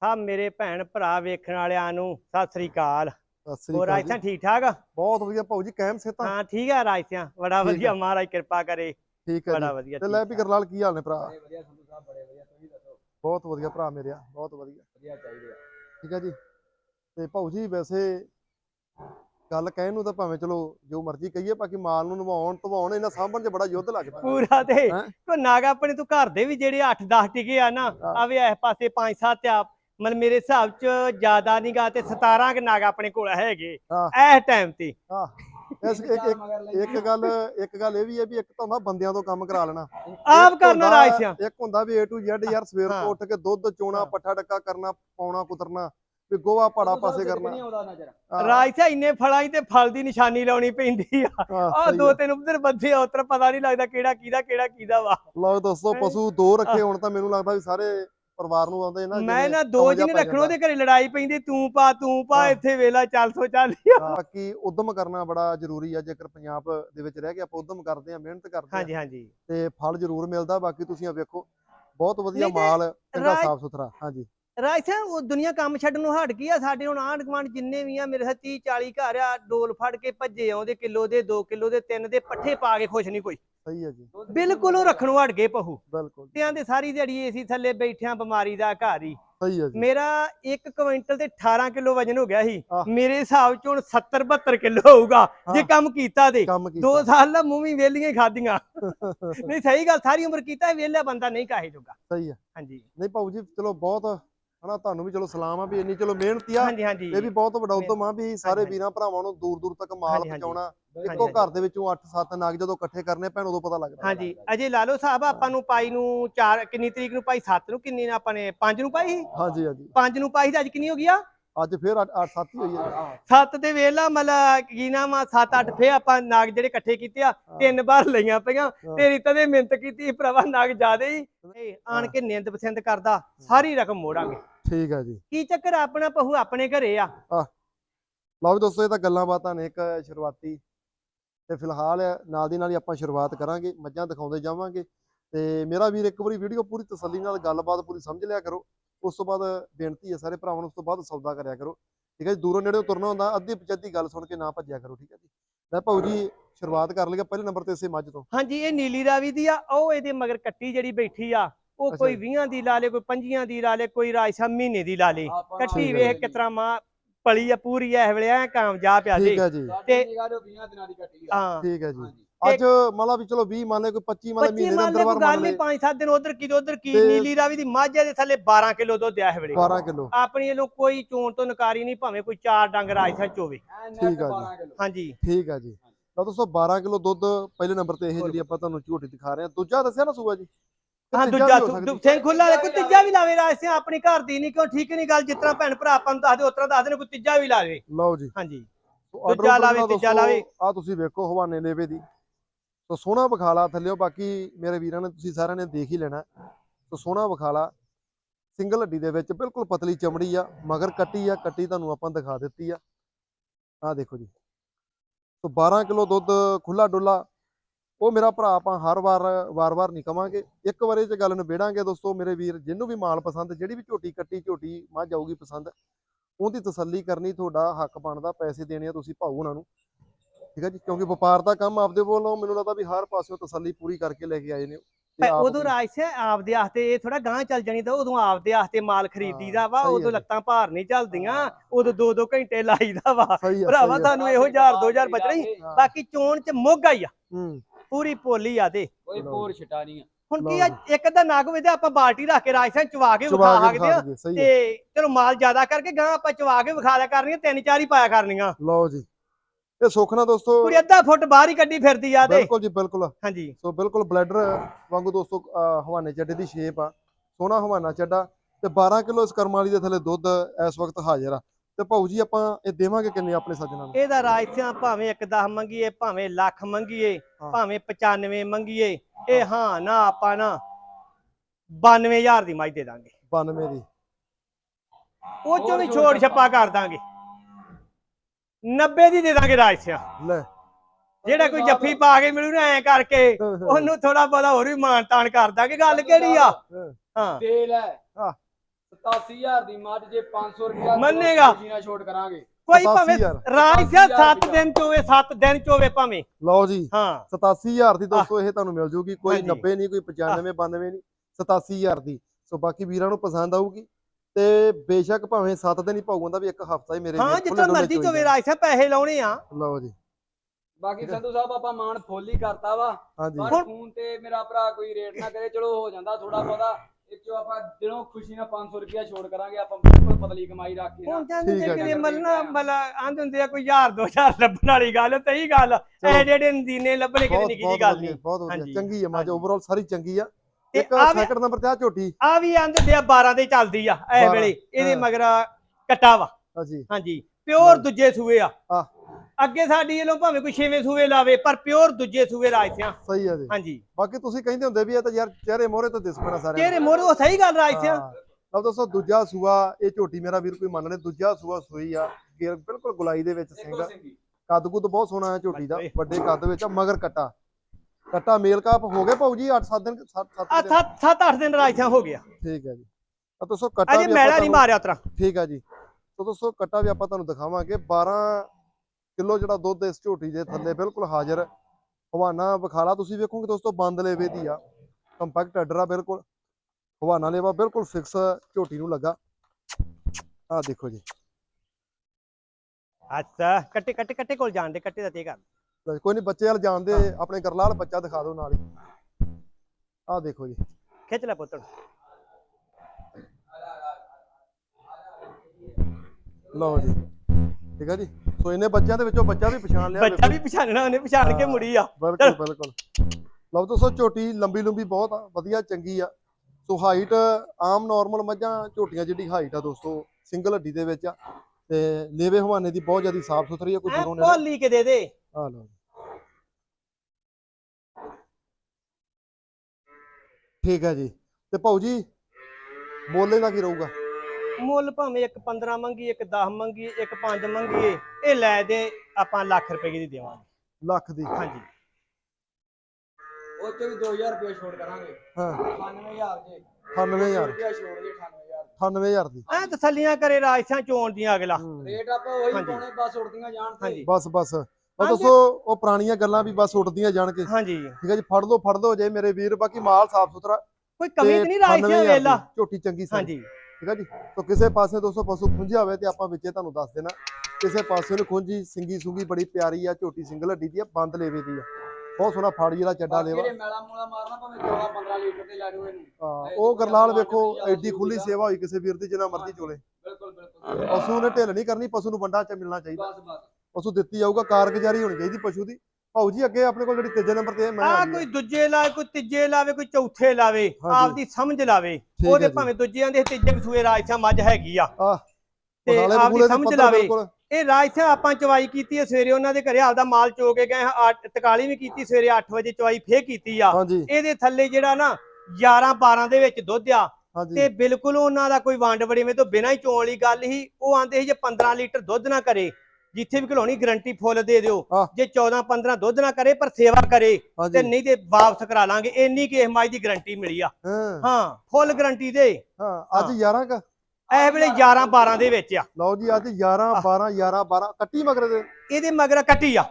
ਸਭ ਮੇਰੇ ਭੈਣ ਭਰਾ ਵੇਖਣ ਵਾਲਿਆਂ ਨੂੰ ਸਤਿ ਸ੍ਰੀ ਅਕਾਲ। ਸਤਿ ਸ੍ਰੀ ਹੋਰ ਅਕਾਲ ਰਾਜ ਸਿਆਂ ਠੀਕ ਠਾਕ? ਆ? ਬਹੁਤ ਵਧੀਆ ਭਾਊ ਜੀ ਕਾਇਮ ਸਿਹਤਾਂ? ਹਾਂ ਠੀਕ ਆ ਰਾਜ ਸਿਆਂ। ਬੜਾ। ਵਧੀਆ ਮਹਾਰਾਜ ਕਿਰਪਾ ਕਰੇ। ਠੀਕ ਹੈ ਬੜਾ ਵਧੀਆ ਤੇ ਲੈ। ਵੀ ਗਰਲਾਲ ਕੀ ਹਾਲ ਨੇ ਭਰਾ? ਵਧੀਆ ਸੰਧੂ ਸਾਹਿਬ ਬੜੇ ਵਧੀਆ। ਤੁਸੀਂ ਦੱਸੋ? ਬਹੁਤ ਵਧੀਆ ਭਰਾ ਮੇਰੇ ਆ ਬਹੁਤ ਵਧੀਆ। ਵਧੀਆ ਚਾਹੀਦੇ ਆ। ਠੀਕ ਹੈ ਜੀ। ਤੇ ਭਾਊ ਜੀ ਵੈਸੇ ਗੱਲ ਕਹਿਣ ਨੂੰ ਤਾਂ ਭਾਵੇਂ ਚਲੋ ਜੋ ਮਰਜ਼ੀ ਕਹੀਏ ਬਾਕੀ ਮਾਲ ਨੂੰ ਨਵਾਉਣ ਧਵਾਉਣ ਇਹਨਾਂ ਸਾਂਭਣ 'ਚ ਬੜਾ ਯੁੱਧ ਲੱਗਦਾ ਪੂਰਾ ਤੇ? ਕੋ ਨਾਗ ਆਪਣੇ ਤੂੰ ਘਰ ਦੇ ਵੀ ਜਿਹੜੇ 8-10 ਟਿਕੇ ਆ ਨਾ। ਆਵੇ ਇਸ ਪਾਸੇ 5-7 ਆ ਮਤਲਬ ਮੇਰੇ ਹਿਸਾਬ ਚ ਜ਼ਿਆਦਾ ਨਹੀਂਗਾ ਤੇ 17 ਕ ਨਾਗ ਆਪਣੇ ਕੋਲ ਹੈਗੇ। ਇਸ ਟਾਈਮ ਤੇ ਇਸ ਇੱਕ ਇੱਕ ਇੱਕ ਗੱਲ ਇੱਕ ਗੱਲ ਇਹ ਵੀ ਹੈ ਵੀ ਇੱਕ ਤਾਂ ਹੁੰਦਾ ਬੰਦਿਆਂ ਤੋਂ ਕੰਮ ਕਰਾ ਲੈਣਾ ਆਪ ਕਰਨਾ ਰਾਜ ਸਿਆਂ ਇੱਕ ਹੁੰਦਾ ਵੀ A to Z ਯਾਰ ਸਵੇਰ। ਤੋਂ ਉੱਠ ਕੇ ਦੁੱਧ ਚੋਣਾ। ਪੱਠਾ ਡੱਕਾ ਕਰਨਾ ਪਾਉਣਾ ਕੁਤਰਨਾ ਵੀ ਗੋਵਾ ਪਾੜਾ ਪਾਸੇ ਕਰਨਾ। ਨਹੀਂ ਆਉਂਦਾ ਨਜ਼ਰ। ਹਾਂ, ਰਾਜ ਸਿਆਂ ਇੰਨੇ ਫਲਾਂ ਤੇ ਫਲ ਦੀ ਨਿਸ਼ਾਨੀ ਲਾਉਣੀ ਪੈਂਦੀ ਆ। ਆ ਦੋ। ਤਿੰਨ ਉਧਰ ਬੱਧੇ ਆ ਉਧਰ ਪਤਾ ਨਹੀਂ ਲੱਗਦਾ ਕਿਹੜਾ ਕਿਹਦਾ ਕਿਹੜਾ ਕਿਹਦਾ ਵਾ। ਲਓ ਦੋਸਤੋ ਹੈਂ? ਪਸ਼ੂ ਦੋ ਰੱਖੇ ਹੁਣ ਤਾਂ ਮੈਨੂੰ ਲੱਗਦਾ ਵੀ ਸਾਰੇ ਪਰਿਵਾਰ ਨੂੰ ਆਉਂਦੇ ਨਾ ਮੈਂ ਨਾ ਦੋ ਜਿਹਨੇ ਰੱਖਣ। ਉਹਦੇ ਘਰੇ ਲੜਾਈ ਪੈਂਦੀ ਤੂੰ ਪਾ ਤੂੰ ਪਾ। ਇੱਥੇ ਵੇਲਾ ਚੱਲ ਸੋ ਚੱਲ। ਬਾਕੀ ਉਦਮ ਕਰਨਾ ਬੜਾ ਜ਼ਰੂਰੀ ਆ ਜੇਕਰ ਪੰਜਾਬ ਦੇ ਵਿੱਚ ਰਹਿ ਕੇ ਆਪਾਂ ਉਦਮ ਕਰਦੇ ਆ ਮਿਹਨਤ ਕਰਦੇ ਆ ਹਾਂਜੀ ਹਾਂਜੀ। ਤੇ ਫਲ ਜ਼ਰੂਰ ਮਿਲਦਾ ਬਾਕੀ ਤੁਸੀਂ ਆ ਵੇਖੋ ਬਹੁਤ ਵਧੀਆ ਮਾਲ ਚੰਗਾ ਸਾਫ਼ ਸੁਥਰਾ ਹਾਂਜੀ। ਰਾਜ ਸਾਹਿਬ ਉਹ ਦੁਨੀਆ ਕੰਮ ਛੱਡਣ ਨੂੰ ਹਟ ਗਈ ਆ। ਸਾਡੇ ਹੁਣ ਆਂਢ ਗੁਆਂਢ ਜਿੰਨੇ ਵੀ ਆ ਮੇਰੇ 30 40 ਘਰ ਆ ਡੋਲ ਫੜ ਕੇ ਭੱਜੇ ਆਉਂਦੇ ਕਿਲੋ ਦੇ 2 ਕਿਲੋ ਦੇ 3 ਦੇ ਪੱਠੇ ਪਾ ਕੇ ਖੁਸ਼ ਨਹੀਂ ਕੋਈ। ਸਹੀ ਹੈ ਜੀ। ਬਿਲਕੁਲ ਉਹ ਰੱਖਣੋਂ ਹਟ ਗਏ ਪਹੂ। ਬਿਲਕੁਲ ਤਿਆਂ ਦੇ ਸਾਰੀ ਦਿਹਾੜੀ ਏਸੀ ਥੱਲੇ ਬੈਠਿਆਂ ਬਿਮਾਰੀ ਦਾ ਘਰ ਹੀ। ਸਹੀ ਹੈ ਜੀ। ਮੇਰਾ 1 ਕੁਇੰਟਲ ਤੇ 18 ਕਿਲੋ ਵਜਨ ਹੋ ਗਿਆ ਸੀ। ਮੇਰੇ ਹਿਸਾਬ ਚ ਹੁਣ 70 72 ਕਿਲੋ ਹੋਊਗਾ ਜੇ। ਕੰਮ ਕੀਤਾ ਤੇ। ਕੰਮ ਦੋ ਕੀਤਾ ਸਾਲ ਦਾ ਮੂੰਹ ਵੀ ਵੇਲੀਆਂ ਹੀ ਖਾਧੀਆਂ। [LAUGHS] ਨਹੀਂ ਸਹੀ ਗੱਲ ਸਾਰੀ ਉਮਰ ਕੀਤਾ ਵੇਲਿਆ ਬੰਦਾ ਨਹੀਂ ਕਾਹੇ ਜੋਗਾ। ਸਹੀ ਹੈ ਹਾਂਜੀ। ਨਹੀਂ ਭਾਊ ਜੀ ਚਲੋ ਬਹੁਤ ਹਨਾ ਤੁਹਾਨੂੰ ਵੀ ਚਲੋ ਸਲਾਮ ਆ ਵੀ ਇੰਨੀ ਚਲੋ ਮਿਹਨਤੀ ਆ। ਹਾਂਜੀ ਹਾਂਜੀ। ਇਹ ਵੀ ਬਹੁਤ ਵੱਡਾ ਉਦਮ ਆ ਵੀ ਸਾਰੇ। ਵੀਰਾਂ ਭਰਾਵਾਂ ਨੂੰ ਦੂਰ ਦੂਰ ਤੱਕ ਮਾਲ। ਪਹੁੰਚਾਉਣਾ। ਇੱਕੋ। ਘਰ ਦੇ ਵਿੱਚੋਂ 8-7 ਨਾਗ ਜਦੋਂ ਇਕੱਠੇ ਕਰਨੇ ਪੈਣ ਉਦੋਂ ਪਤਾ ਲੱਗਦਾ। ਹਾਂਜੀ। ਅਜੇ ਲਾ ਲਓ ਸਾਹਿਬ ਆਪਾਂ ਨੂੰ ਪਾਈ ਨੂੰ 4 ਕਿੰਨੀ ਤਰੀਕ ਨੂੰ ਪਾਈ? 7 ਨੂੰ ਕਿੰਨੀ ਨੇ ਆਪਾਂ ਨੇ? 5 ਨੂੰ ਪਾਈ? ਹਾਂਜੀ ਹਾਂਜੀ। 5 ਨੂੰ ਪਾਈ ਤੇ ਅੱਜ ਕਿੰਨੀ ਹੋ ਗਈ ਆ? ਅੱਜ ਫੇਰ 8-7 ਹੀ ਹੋਈ ਹੈ। 7 ਤੇ ਵੇਲਾ ਮਤਲਬ ਕੀ ਨਾਮ ਆ? 7-8 ਫੇ ਆਪਾਂ ਨਾਗ ਜਿਹੜੇ ਇਕੱਠੇ ਕੀਤੇ ਆ ਤਿੰਨ ਵਾਰ ਲਈਆਂ ਪਈਆਂ। ਤੇਰੀ ਤਦੇ ਮਿਹਨਤ ਕੀਤੀ ਭਰਾਵਾ ਨਾਗ ਜ਼ਿਆਦੇ ਹੀ। ਆਣ ਕੇ ਨਿੰਦ ਪਸੰਦ ਕਰਦਾ। ਸਾਰੀ ਰਕਮ ਮੋੜਾਂਗੇ। ਠੀਕ ਹੈ ਜੀ। ਕੀ ਚੱਕਰ ਆ, ਆਪਣਾ ਪਹੂ ਆਪਣੇ ਘਰੇ ਆ। ਲਓ ਵੀ ਦੋਸਤੋ ਇਹ ਤਾਂ ਗੱਲਾਂ ਬਾਤਾਂ ਨੇ ਇੱਕ ਸ਼ੁਰੂਆਤੀ। ਤੇ ਫਿਲਹਾਲ ਨਾਲ ਦੀ ਨਾਲ ਹੀ ਆਪਾਂ ਸ਼ੁਰੂਆਤ ਕਰਾਂਗੇ ਮੱਝਾਂ ਦਿਖਾਉਂਦੇ ਜਾਵਾਂਗੇ। ਤੇ ਮੇਰਾ ਵੀਰ ਇੱਕ ਵਾਰੀ ਵੀਡੀਓ ਪੂਰੀ ਤਸੱਲੀ ਨਾਲ ਗੱਲਬਾਤ ਪੂਰੀ ਸਮਝ ਲਿਆ ਕਰੋ। ਉਸ ਤੋਂ ਬਾਅਦ ਬੇਨਤੀ ਹੈ ਸਾਰੇ ਭਰਾਵਾਂ ਨੂੰ ਉਸ ਤੋਂ ਬਾਅਦ ਸੌਦਾ ਕਰਿਆ ਕਰੋ। ਠੀਕ ਹੈ ਜੀ ਦੂਰੋਂ ਨੇੜੇੋਂ ਤੁਰਨਾ ਹੁੰਦਾ ਅੱਧੀ ਪਚੱਧੀ ਗੱਲ ਸੁਣ ਕੇ ਨਾ ਭੱਜਿਆ ਕਰੋ ਠੀਕ ਹੈ ਜੀ। ਲੈ ਭਾਊ ਜੀ ਸ਼ੁਰੂਆਤ ਕਰ ਲਈਏ ਪਹਿਲੇ ਨੰਬਰ ਤੇ ਇਸੇ ਮੱਝ ਤੋਂ। ਹਾਂਜੀ ਇਹ ਨੀਲੀ ਰਾਵੀ ਦੀ ਆ ਉਹ ਇਹਦੇ ਮਗਰ ਕੱਟੀ ਜਿਹੜੀ ਬੈਠੀ ਆ। ਉਹ ਕੋਈ ਜੀ। 20 ਦੀ ਲਾ ਲੇ ਕੋਈ 25 ਦੀ ਲਾ ਲੇ ਕੋਈ ਰਾਜਸਾ ਮਹੀਨੇ ਦੀ ਲਾ ਲੇ। ਕੱਟੀ ਵੇਖ ਕਿਤਰਾ ਮਾਂ ਪਲੀ ਆ ਪੂਰੀ ਐ ਵੇਲੇ ਐ ਕਾਮਯਾਬ ਆ ਠੀਕ ਜੀ ਹੈ ਜੀ। ਤੇ- ਨਿਗਾਹ ਦੇ 20 ਦਿਨਾਂ ਦੀ ਕੱਟੀ ਆ। ਹਾਂ। ਠੀਕ ਹੈ ਜੀ। ਅੱਜ ਮੰਨ ਲਾ ਵੀ ਚਲੋ 20 ਮੰਨ ਲੈ ਕੋਈ 25 ਮੰਨ ਲੈ 25 ਮਹੀਨੇ ਦੇ ਅੰਦਰ ਗੱਲ ਮੰਨ ਲੈ 5-7 ਦਿਨ ਉਧਰ ਕੀ ਉਧਰ ਕੀ ਨੀਲੀ ਰਾਵੀ ਦੀ ਮੱਝ ਦੇ ਥੱਲੇ 12 ਕਿਲੋ ਦੁੱਧ ਆ ਵੇਲੇ। 12 ਕਿਲੋ। ਆਪਣੀ ਵੱਲੋਂ ਕੋਈ ਚੋਣ ਤੋਂ ਨਕਾਰੀ ਨਹੀਂ ਭਾਵੇਂ ਕੋਈ ਚਾਰ ਡੰਗ ਰਾਜਸਾ ਚੋਵੇ। ਠੀਕ ਆ ਜੀ। 12 ਕਿਲੋ। ਹਾਂਜੀ। ਠੀਕ ਹੈ ਜੀ। ਤਾਂ ਦੋਸਤੋ 12 ਕਿਲੋ ਦੁੱਧ ਪਹਿਲੇ ਨੰਬਰ ਤੇ ਇਹ ਜਿਹੜੀ ਆਪਾਂ ਤੁਹਾਨੂੰ ਝੋਟੀ ਦਿਖਾ ਰਹੇ ਹਾਂ। ਦੂਜਾ ਦੱਸਿਆ ਨਾ ਸੂਆ ਜੀ। ਹਾਂ ਦੂਜਾ? ਸਿੰਘ ਖੁੱਲਾ ਲੈ ਕੋਈ ਤੀਜਾ ਵੀ ਲਾਵੇ ਰਾਜਸੇ ਆਪਣੀ ਘਰ ਦੀ ਨਹੀਂ ਕਿਉਂ ਠੀਕ ਨਹੀਂ ਗੱਲ ਜਿਸ ਤਰ੍ਹਾਂ ਭੈਣ ਭਰਾ ਆਪਾਂ ਨੂੰ ਦੱਸਦੇ ਉਤਰਾ ਦੱਸਦੇ ਨੇ ਕੋਈ ਤੀਜਾ ਵੀ ਲਾਵੇ। ਲਓ ਜੀ। ਹਾਂਜੀ। ਦੂਜਾ ਲਾਵੇ, ਤੀਜਾ ਲਾਵੇ। ਆਹ ਤੁਸੀਂ ਵੇਖੋ ਹਵਾਨੇ ਲੇਵੇ ਦੀ। ਸੋ ਸੋਹਣਾ ਵਿਖਾਲਾ ਥੱਲਿਓ ਬਾਕੀ ਮੇਰੇ ਵੀਰਾਂ ਨੇ ਤੁਸੀਂ ਸਾਰਿਆਂ ਨੇ ਦੇਖ ਹੀ ਲੈਣਾ। ਸੋ ਸੋਹਣਾ ਵਿਖਾਲਾ ਸਿੰਗਲ ਹੱਡੀ ਦੇ ਵਿੱਚ ਬਿਲਕੁਲ ਪਤਲੀ ਚਮੜੀ ਆ ਮਗਰ ਕੱਟੀ ਆ ਕੱਟੀ ਤੁਹਾਨੂੰ ਆਪਾਂ ਦਿਖਾ ਦਿੱਤੀ ਆ। ਆਹ ਦੇਖੋ ਜੀ। ਸੋ 12 ਕਿਲੋ ਦੁੱਧ ਖੁੱਲਾ ਡੁੱਲਾ ਉਹ ਮੇਰਾ ਭਰਾ ਆਪਾਂ ਹਰ ਵਾਰ ਵਾਰ-ਵਾਰ ਨਹੀਂ ਕਵਾਂਗੇ ਇੱਕ ਵਾਰੀ ਚ ਗੱਲ ਨਿਬੇੜਾਂਗੇ ਦੋਸਤੋ ਮੇਰੇ ਵੀਰ ਜਿਹਨੂੰ ਵੀ ਮਾਲ ਪਸੰਦ ਜਿਹੜੀ ਵੀ ਝੋਟੀ ਕੱਟੀ ਝੋਟੀ ਮੱਝ ਆਊਗੀ ਪਸੰਦ ਉਹਦੀ ਤਸੱਲੀ ਕਰਨੀ ਤੁਹਾਡਾ ਹੱਕ ਬਣਦਾ ਪੈਸੇ ਦੇਣੇ ਆ ਤੁਸੀਂ ਭਾਊ ਉਹਨਾਂ ਨੂੰ ਠੀਕ ਹੈ ਜੀ ਕਿਉਂਕਿ ਵਪਾਰ ਦਾ ਕੰਮ ਆਪਦੇ ਵੱਲੋਂ ਮੈਨੂੰ ਲੱਗਦਾ ਵੀ ਹਰ ਪਾਸਿਓਂ ਤਸੱਲੀ ਪੂਰੀ ਕਰਕੇ ਲੈ ਕੇ ਆਏ ਨੇ ਉਦੋਂ ਵੀ- ਰਾਜਸੇ ਆਪਦੇ ਆਸਤੇ ਇਹ ਥੋੜਾ ਗਾਂ ਚੱਲ ਜਾਣੀ ਤਾਂ ਉਦੋਂ ਆਪਦੇ ਆਸਤੇ ਮਾਲ ਖਰੀਦੀਦਾ ਵਾ ਉਦੋਂ। ਲੱਤਾਂ ਭਾਰ ਨਹੀਂ ਚੱਲਦੀਆਂ। ਉਦੋਂ 2-2 ਘੰਟੇ ਲਾਈਦਾ ਵਾ ਭਰਾਵਾ। ਤੁਹਾਨੂੰ ਇਹੋ 1000 2000 ਬਚਣਾ। ਬਾਕੀ ਚੋਣ ਚ ਮੋਗਾ ਹੀ ਆ ਪੂਰੀ ਪੋਲੀ ਆ ਤੇ ਕੋਈ ਪੋਰ ਛਟਾ ਨਹੀਂ ਆ। ਹੁਣ ਕੀ ਆ ਇੱਕ ਅੱਧਾ ਨਗ ਹੋਵੇ ਤੇ ਆਪਾਂ ਬਾਲਟੀ ਰੱਖ ਕੇ ਰਾਜਸਥਾਨ ਚਵਾ ਕੇ ਵਿਖਾ ਸਕਦੇ ਆ। ਤੇ ਚਲੋ ਮਾਲ ਜ਼ਿਆਦਾ ਕਰਕੇ ਗਾਂ ਆਪਾਂ ਚਵਾ ਕੇ ਵਿਖਾ ਲਿਆ ਕਰਨੀਆਂ ਤਿੰਨ ਚਾਰ ਹੀ ਪਾਇਆ ਕਰਨੀਆਂ। ਲਓ ਜੀ। ਇਹ ਸੁਖਨਾ ਦੋਸਤੋ ਕੁੜੀ ਅੱਧਾ ਫੁੱਟ ਬਾਹਰ ਹੀ ਕੱਢੀ ਫਿਰਦੀ ਆ ਤੇ ਬਿਲਕੁਲ ਜੀ ਬਿਲਕੁਲ। ਹਾਂਜੀ। ਸੋ ਬਿਲਕੁਲ ਬਲੈਡਰ ਵਾਂਗੂ ਦੋਸਤੋ ਹਵਾਨੇ ਚੱਡੇ ਦੀ ਸ਼ੇਪ ਆ। ਸੋਹਣਾ ਹਵਾਨਾ ਚੱਡਾ। ਤੇ 12 ਕਿਲੋ ਇਸ ਕਰਮ ਵਾਲੀ ਦੇ ਥੱਲੇ ਦੁੱਧ ਇਸ ਵਕਤ ਹਾਜ਼ਰ ਆ। ਤੇ ਭਾਊ ਜੀ ਆਪਾਂ ਇਹ ਦੇਵਾਂਗੇ ਕਿੰਨੇ ਆਪਣੇ ਸੱਜਣਾ ਨੂੰ? ਇਹਦਾ ਰਾਜਸਿਆਂ ਭਾਵੇਂ ਇੱਕ 10 ਮੰਗੀਏ ਭਾਵੇਂ ਲੱਖ ਮੰਗੀਏ। ਭਾਵੇਂ 95 ਮੰਗੀਏ ਇਹ ਹਾਂ। ਨਾ ਆਪਾਂ ਨਾ 92000 ਦੀ ਮੱਝ ਦੇ ਦਾਂਗੇ। 92 ਦੀ। ਉਹ ਚੋਂ ਵੀ ਛੋੜ ਛੱਪਾ ਕਰ ਦਾਂਗੇ। 90 ਦੀ ਦੇ ਦਾਂਗੇ ਰਾਜਸਿਆਂ ਲੈ। ਜਿਹੜਾ ਕੋਈ ਜੱਫੀ ਪਾ ਕੇ ਮਿਲੂ ਨਾ ਐ ਕਰਕੇ ਉਹਨੂੰ ਥੋੜਾ ਬਹੁਤਾ ਹੋਰ ਵੀ ਮਾਣ ਤਾਣ ਕਰ ਦਾਂਗੇ। ਗੱਲ ਕਿਹੜੀ ਆ? ਹਾਂ। ਦੇ ਲੈ ਹਾਂ। 87000 ਦੀ ਮੱਝ ਜੇ 500 ਰੁਪਿਆ ਮੰਨੇਗਾ। ਨਾਲ ਛੋਟ ਕਰਾਂਗੇ। ਕੋਈ ਭਾਵੇਂ 87,000 ਰਾਜਸਿਆਂ 7 87,000 ਦਿਨ ਚ ਹੋਵੇ 7 ਦਿਨ ਚ ਹੋਵੇ ਭਾਵੇਂ। ਲਓ ਜੀ ਹਾਂ। 87000 ਦੀ ਦੋਸਤੋ ਇਹ ਤੁਹਾਨੂੰ ਮਿਲ ਜੂਗੀ ਕੋਈ ਹਾਂਜੀ। 90 ਨਹੀਂ ਕੋਈ 95 92 ਨਹੀਂ 87000 ਦੀ। ਸੋ ਬਾਕੀ ਵੀਰਾਂ ਨੂੰ ਪਸੰਦ ਆਊਗੀ ਤੇ ਬੇਸ਼ੱਕ ਭਾਵੇਂ 7 ਦਿਨ ਹੀ ਪਾਊਗਾ ਦਾ ਵੀ ਇੱਕ ਹਫਤਾ ਹੀ ਮੇਰੇ ਹਾਂ ਵੀਰ ਜਿੱਦਾਂ ਖੁੱਲੇ ਮਰਜ਼ੀ ਡੁੱਲੇ ਹੋਵੇ ਰਾਜਸਿਆਂ ਪੈਸੇ ਲਾਉਣੇ ਆ। ਲਓ ਜੀ। ਬਾਕੀ ਸੰਧੂ ਸਾਹਿਬ ਆਪਾਂ ਮਾਨ ਫੁੱਲ ਕਰਤਾ ਵਾ। ਹਾਂਜੀ। ਪਰ ਹੁਣ- ਫੋਨ ਤੇ ਮੇਰਾ ਭਰਾ ਕੋਈ ਰੇਟ ਨਾ ਕਰੇ ਚਲੋ ਹੋ ਜਾਂਦਾ ਥੋੜਾ ਬਹੁਤਾ। ਇਹ ਆਪਾਂ ਦਿਲੋਂ ਖੁਸ਼ੀ ਨਾਲ 500 ਰੁਪਿਆ ਛੋੜ ਕਰਾਂਗੇ ਆਪਾਂ ਬਿਲਕੁਲ ਪਤਲੀ ਕਮਾਈ ਰੱਖ ਕੇ ਨਾ। ਹੁਣ ਜਾਂਦੇ ਠੀਕ ਹੈ। ਮਲਣਾ ਮਲਾ ਆਂਦੇ ਹੁੰਦੇ ਆ ਕੋਈ 1000 2000 ਲੱਭਣ ਵਾਲੀ ਗੱਲ ਸਹੀ ਗੱਲ। ਐ ਜਿਹੜੇ ਨਦੀਨੇ ਲੱਭਣੇ ਕਿਤੇ ਬਹੁਤ ਨਿੱਕੀ ਬਹੁਤ ਜੀ ਗੱਲ ਵਧੀਆ ਨਹੀਂ। ਬਹੁਤ ਵਧੀਆ। ਚੰਗੀ ਹੈ ਮੱਝ। ਓਵਰਆਲ ਸਾਰੀ ਚੰਗੀ ਆ। ਤੇ ਇੱਕ ਆ ਵੀ ਸੈਕਿੰਡ ਨੰਬਰ ਤੇ ਆ ਝੋਟੀ। ਆ ਵੀ ਆਂਦੇ ਹੁੰਦੇ ਆ 12 ਦੇ ਚੱਲਦੀ ਆ ਐ 12, ਵੇਲੇ। ਇਹਦੇ ਹਾਂ। ਮਗਰ ਕਟਾ ਵਾ। ਹਾਂਜੀ ਹਾਂਜੀ। ਪਿਓਰ। ਦੂਜੇ ਸੂਏ ਆ। ਆ ਅੱਗੇ ਸਾਡੀ ਇਹਲੋਂ ਭਾਵੇਂ ਕੋਈ ਛੇਵੇਂ ਸੂਏ ਲਾਵੇ ਪਰ ਪਿਓਰ ਦੂਜੇ ਸੂਏ ਰਾਜਸਿਆਂ ਸਹੀ ਹੈ ਜੀ। ਹਾਂਜੀ। ਬਾਕੀ ਤੁਸੀਂ ਕਹਿੰਦੇ ਹੁੰਦੇ ਵੀ ਇਹ ਤਾਂ ਯਾਰ ਚਿਹਰੇ ਮੋਹਰੇ ਤੋਂ ਦਿਸ ਪੈਣਾ ਸਾਰਿਆਂ ਤੇਰੇ ਮੋਰੇ ਉਹ ਸਹੀ ਗੱਲ ਰਾਜਸਿਆਂ ਹਾਂ। ਲਓ ਦੋਸਤੋ ਦੂਜਾ ਸੂਆ ਇਹ ਝੋਟੀ ਮੇਰਾ ਵੀਰ ਕੋਈ ਮੰਨ ਲੈ ਦੂਜਾ ਸੂਆ ਸੂਈ ਆ। ਗੇਰ ਬਿਲਕੁਲ ਗੁਲਾਈ ਦੇ ਵਿੱਚ ਸਿੰਘ ਕੱਦ ਕੁੱਦ ਬਹੁਤ ਸੋਹਣਾ ਹੈ ਝੋਟੀ ਦਾ। ਵੱਡੇ ਕੱਦ ਵਿੱਚ ਆ ਮਗਰ ਕੱਟਾ। ਕੱਟਾ ਮੇਲ ਕਾਪ ਹੋ ਗਏ ਭਾਊ ਜੀ 8-7 ਦਿਨ 7 ਆ 7 ਸੱਤ ਸੱਤ ਅੱਠ ਦਿਨ ਰਾਜਸਿਆਂ ਹੋ ਗਿਆ। ਠੀਕ ਹੈ ਜੀ। ਆ ਦੋਸਤੋ ਕੱਟਾ ਅਜੇ ਵੀ ਮੈਲਾ ਨਹੀਂ ਮਾਰਿਆ ਉਤਰਾ। ਠੀਕ ਹੈ ਜੀ। ਤੋ ਦੋਸਤੋ ਕੱਟਾ ਵੀ ਆਪਾਂ ਤੁਹਾਨੂੰ ਦਿਖਾਵਾਂਗੇ। 12 ਕਿਲੋ ਜਿਹੜਾ ਦੁੱਧ ਇਸ ਝੋਟੀ ਦੇ ਥੱਲੇ ਬਿਲਕੁਲ ਹਾਜ਼ਰ ਹਵਾਨਾ ਬਖਾਲਾ ਤੁਸੀਂ ਵੇਖੋਗੇ ਦੋਸਤੋ ਬੰਦ ਲੇਵੇ ਦੀ ਆ। ਕੰਪੈਕਟ ਅਡਰ ਬਿਲਕੁਲ। ਹਵਾਨਾ ਲੇਵਾ ਬਿਲਕੁਲ ਫਿਕਸ ਝੋਟੀ ਨੂੰ ਲੱਗਾ। ਆ ਦੇਖੋ ਜੀ। ਅੱਛਾ ਕੱਟੇ ਕੱਟੇ ਕੱਟੇ ਕੋਲ ਜਾਣ ਦੇ ਕੱਟੇ ਦਾ ਤੇ ਕਰ ਲੈ ਕੋਈ ਨਹੀਂ ਬੱਚੇ ਵਾਲ ਜਾਣਦੇ ਆਪਣੇ ਗਰਲਾਲ ਬੱਚਾ ਦਿਖਾ ਦਿਓ ਨਾਲ ਹੀ। ਆ ਦੇਖੋ ਜੀ। ਖਿੱਚ ਲੈ ਪੁੱਤਰ ਲਓ ਜੀ। ਠੀਕ ਹੈ ਜੀ? ਸੋ ਇਹਨੇ ਬੱਚਿਆਂ ਦੇ ਵਿੱਚੋਂ ਬੱਚਾ ਵੀ ਪਛਾਣ ਲਿਆ ਬੱਚਾ ਵੀ ਪਛਾਣਨਾ ਉਹਨੇ ਪਛਾਣ ਕੇ। ਮੁੜੀ ਆ। ਬਿਲਕੁਲ ਬਿਲਕੁਲ। ਲਓ ਦੋਸਤੋ ਝੋਟੀ ਲੰਬੀ ਲੰਬੀ ਬਹੁਤ ਆ ਵਧੀਆ ਚੰਗੀ ਆ। ਸੋ ਹਾਈਟ ਆਮ ਨਾਰਮਲ ਮੱਝਾਂ ਝੋਟੀਆਂ ਜਿਹੜੀ ਹਾਈਟ ਆ ਦੋਸਤੋ ਸਿੰਗਲ ਹੱਡੀ ਦੇ ਵਿੱਚ ਆ। ਤੇ ਲੇਵੇ ਹਵਾਨੇ ਦੀ ਬਹੁਤ ਜ਼ਿਆਦਾ ਸਾਫ਼ ਸੁਥਰੀ ਆ ਕੋਈ ਦੂਰੋਂ ਨੇ ਭੋਲੀ ਕੇ ਦੇ। ਦੇ ਆ ਲਓ। ਠੀਕ ਹੈ ਜੀ। ਤੇ ਭਾਊ ਜੀ ਬੋਲੇ ਦਾ ਕੀ ਰਹੂਗਾ? ਮੁੱਲ ਭਾਵੇਂ ਇੱਕ 15 ਮੰਗੀ ਇੱਕ 10 ਮੰਗੀ ਇੱਕ 5 ਮੰਗੀਏ ਇਹ ਲੈ ਦੇ ਆਪਾਂ ਲੱਖ ਰੁਪਏ ਦੀ ਦੇਵਾਂਗੇ। ਲੱਖ ਦੀ। ਹਾਂਜੀ। ਉਹ ਵੀ 2000 ਰੁਪਏ ਛੋੜ ਕਰਾਂਗੇ। ਹਾਂ। 98000 ਜੇ। 98000 ਰੁਪਿਆ ਛੋੜ ਜੇ 98000 98000 ਦੀ। ਐ ਤਸੱਲੀਆਂ ਕਰੇ ਰਾਜਸਾਂ ਚੋਣ ਦੀਆਂ ਅਗਲਾ। ਰੇਟ ਆਪਾਂ ਉਹੀ। ਪਾਉਣੇ ਬਸ ਉੜਦੀਆਂ ਜਾਣ ਤੇ। ਹਾਂਜੀ। ਬਸ ਬਸ। ਉਹ। ਦੱਸੋ ਉਹ ਪੁਰਾਣੀਆਂ ਗੱਲਾਂ ਵੀ ਬਸ ਉੱਡਦੀਆਂ ਜਾਣ ਕੇ ਹਾਂਜੀ। ਠੀਕ ਹੈ ਜੀ ਫੜ ਲਓ ਫੜ ਲਓ ਜੇ ਮੇਰੇ ਵੀਰ ਬਾਕੀ ਮਾਲ ਸਾਫ਼ ਸੁਥਰਾ ਕੋਈ ਕਮੀ ਤੇ ਨਹੀਂ ਰਾਜਸਾਂ 98,000 ਵੇਲਾ? ਝੋਟੀ ਚੰਗੀ ਸਾਰੀ। ਹਾਂਜੀ। ਠੀਕ ਹੈ ਜੀ? ਤਾਂ ਕਿਸੇ ਪਾਸੇ ਦੋਸਤੋ ਪਸ਼ੂ ਖੁੰਝਿਆ ਹੋਵੇ ਤੇ ਆਪਾਂ ਵਿੱਚੇ ਤੁਹਾਨੂੰ ਦੱਸ ਦੇਣਾ। ਕਿਸੇ ਪਾਸੇ ਨੂੰ ਖੁੰਝੀ ਸਿੰਗੀ ਸੁੰਗੀ ਬੜੀ ਪਿਆਰੀ ਆ ਝੋਟੀ ਸਿੰਗਲ ਹੱਡੀ ਦੀ ਆ ਬੰਦ ਲੇਵੇ ਦੀ ਆ। ਬਹੁਤ ਸੋਹਣਾ ਫੜ ਜਿਹੜਾ ਚੱਡਾ ਲੇਵਾ। ਜਿਹੜੇ ਮੈਲਾ ਮੂਲਾ ਮਾਰਨਾ ਭਾਵੇਂ 14 15 ਲੀਟਰ ਤੇ ਲੈ ਜਾਓ ਇਹਨੂੰ ਹਾਂ, ਉਹ ਗਰਲਾਲ ਵੇਖੋ ਐਡੀ ਖੁੱਲੀ ਸੇਵਾ ਹੋਈ ਕਿਸੇ ਵੀਰ ਦੀ ਜਿੰਨਾ ਮਰਜ਼ੀ ਚੋਲੇ। ਬਿਲਕੁਲ ਬਿਲਕੁਲ। ਪਸ਼ੂ ਨੇ ਢਿੱਲ ਨਹੀਂ ਕਰਨੀ ਪਸ਼ੂ ਨੂੰ ਵੰਡਾ ਚ ਮਿਲਣਾ ਚਾਹੀਦਾ। ਬਸ ਬਸ। ਪਸ਼ੂ ਦਿੱਤੀ ਜਾਊਗਾ ਕਾਰਗੁਜ਼ਾਰੀ ਹੋਣੀ ਚਾਹੀਦੀ ਪਸ਼ੂ ਦੀ। ਭਾਊ ਜੀ ਅੱਗੇ ਆਪਣੇ ਕੋਲ ਜਿਹੜੀ ਤੀਜੇ ਨੰਬਰ ਤੇ ਮੈਂ ਆ ਕੋਈ ਦੂਜੇ ਲਾਵੇ ਕੋਈ ਤੀਜੇ ਲਾਵੇ ਕੋਈ ਚੌਥੇ ਲਾਵੇ। ਆਪਦੀ ਸਮਝ ਲਾਵੇ। ਉਹਦੇ। ਭਾਵੇਂ ਦੂਜਿਆਂ ਦੇ ਤੀਜੇ ਸੂਏ ਰਾਜਸਾਂ ਮੱਝ ਹੈਗੀ ਆ। ਤੇ ਆਪਦੀ ਸਮਝ ਲਾਵੇ। ਇਹ ਰਾਜਸਾਂ ਆਪਾਂ ਚਵਾਈ ਕੀਤੀ ਹੈ ਸਵੇਰੇ ਉਹਨਾਂ ਦੇ ਘਰੇ ਆਪਦਾ ਮਾਲ ਚੋ ਕੇ ਗਏ ਹਾਂ, ਅੱਠ- ਤਕਾਲੀ ਵੀ ਕੀਤੀ ਸਵੇਰੇ 8 ਵਜੇ ਚਵਾਈ ਫੇਰ ਕੀਤੀ ਆ। ਇਹਦੇ ਥੱਲੇ ਜਿਹੜਾ ਨਾ 11 12 ਦੇ ਵਿੱਚ ਦੁੱਧ ਆ। ਤੇ ਬਿਲਕੁਲ ਉਹਨਾਂ ਦਾ ਕੋਈ ਵੰਡ ਵੜੇਵੇਂ ਤੋਂ ਬਿਨਾਂ ਹੀ ਚੋਣ ਵਾਲੀ ਗੱਲ ਹੀ ਉਹ ਆਂਦੇ ਸੀ ਜੇ 15 ਲੀਟਰ ਦੁੱਧ ਨਾ ਕਰੇ ਜਿੱਥੇ ਵੀ ਘਲਾਉਣੀ ਗਰੰਟੀ ਫੁੱਲ ਦੇ ਦਿਓ। ਜੇ 14 15 ਦੁੱਧ ਨਾ ਕਰੇ ਪਰ ਸੇਵਾ ਕਰੇ ਤੇ ਨਹੀਂ ਤੇ ਵਾਪਸ ਕਰਾ ਲਾਂਗੇ। ਇੰਨੀ ਕਿ ਮਾਈ ਦੀ ਗਰੰਟੀ ਮਿਲੀ ਆ। ਹਾਂ। ਫੁੱਲ ਗਰੰਟੀ ਦੇ। ਹਾਂ ਅੱਜ 11 ਕ। ਇਹ ਵੇਲੇ 11 12 ਦੇ ਵਿੱਚ ਆ। ਲਓ ਜੀ ਅੱਜ 11 12 11 12 ਕੱਟੀ ਮਗਰ ਦੇ ਇਹਦੇ ਮਗਰ ਕੱਟੀ ਆ।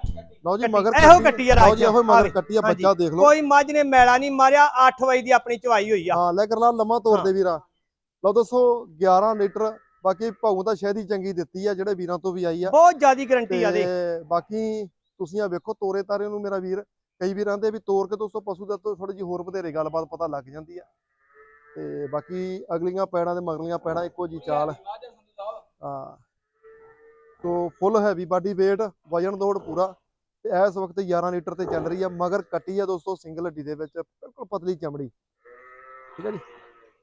ਲਓ ਜੀ। ਮਗਰ ਇਹੋ ਕੱਟੀ। ਆ ਲਓ ਜੀ ਇਹੋ ਮਗਰ। ਕੱਟੀ ਆ। ਬੱਚਾ ਦੇਖ ਲਓ। ਕੋਈ ਮੱਝ ਨੇ ਮੈਲਾ ਨਹੀਂ ਮਾਰਿਆ 8 ਵਜੇ ਦੀ ਆਪਣੀ ਚਵਾਈ ਹੋਈ ਆ। ਹਾਂ ਲੈ ਕਰ ਲਾ ਲੰਮਾ ਤੋਰ। ਦੇ ਵੀਰਾ। ਲਓ ਦੱਸੋ 11 ਲੀਟਰ ਬਾਕੀ ਭਾਉ ਤਾਂ ਸ਼ਹਿਦੀ ਚੰਗੀ ਦਿੱਤੀ ਆ ਜਿਹੜੇ ਵੀਰਾਂ ਤੋਂ ਵੀ ਆਈ ਆ। ਬਹੁਤ ਜ਼ਿਆਦੀ ਗਰੰਟੀ ਆ ਦੇ। ਤੇ ਬਾਕੀ ਤੁਸੀਂ ਆ ਵੇਖੋ ਤੋਰੇ ਤਾਰੇ ਨੂੰ ਮੇਰਾ ਵੀਰ ਕਈ ਵੀਰਾਂ ਦੇ ਵੀ ਤੋਰ ਕੇ ਦੋਸਤੋ ਪਸ਼ੂ ਦਾ ਤੋਂ ਥੋੜੀ ਜਿਹੀ ਹੋਰ ਵਧੇਰੇ ਗੱਲਬਾਤ ਪਤਾ ਲੱਗ ਜਾਂਦੀ ਆ। ਤੇ ਬਾਕੀ ਅਗਲੀਆਂ ਪੈੜਾਂ ਤੇ ਮਗਲੀਆਂ ਪੈੜਾਂ ਇੱਕੋ ਜੀ ਚਾਲ। ਆ so full heavy body weight ਵਜਨ ਦੌੜ ਪੂਰਾ। ਤੇ ਇਸ ਵਕਤ 11 ਲੀਟਰ ਤੇ ਚੱਲ ਰਹੀ ਆ ਮਗਰ ਕੱਟੀ ਆ ਦੋਸਤੋ ਸਿੰਗਲ ਹੱਡੀ ਦੇ ਵਿੱਚ ਬਿਲਕੁਲ ਪਤਲੀ ਚਮੜੀ। ਠੀਕ ਹੈ ਜੀ?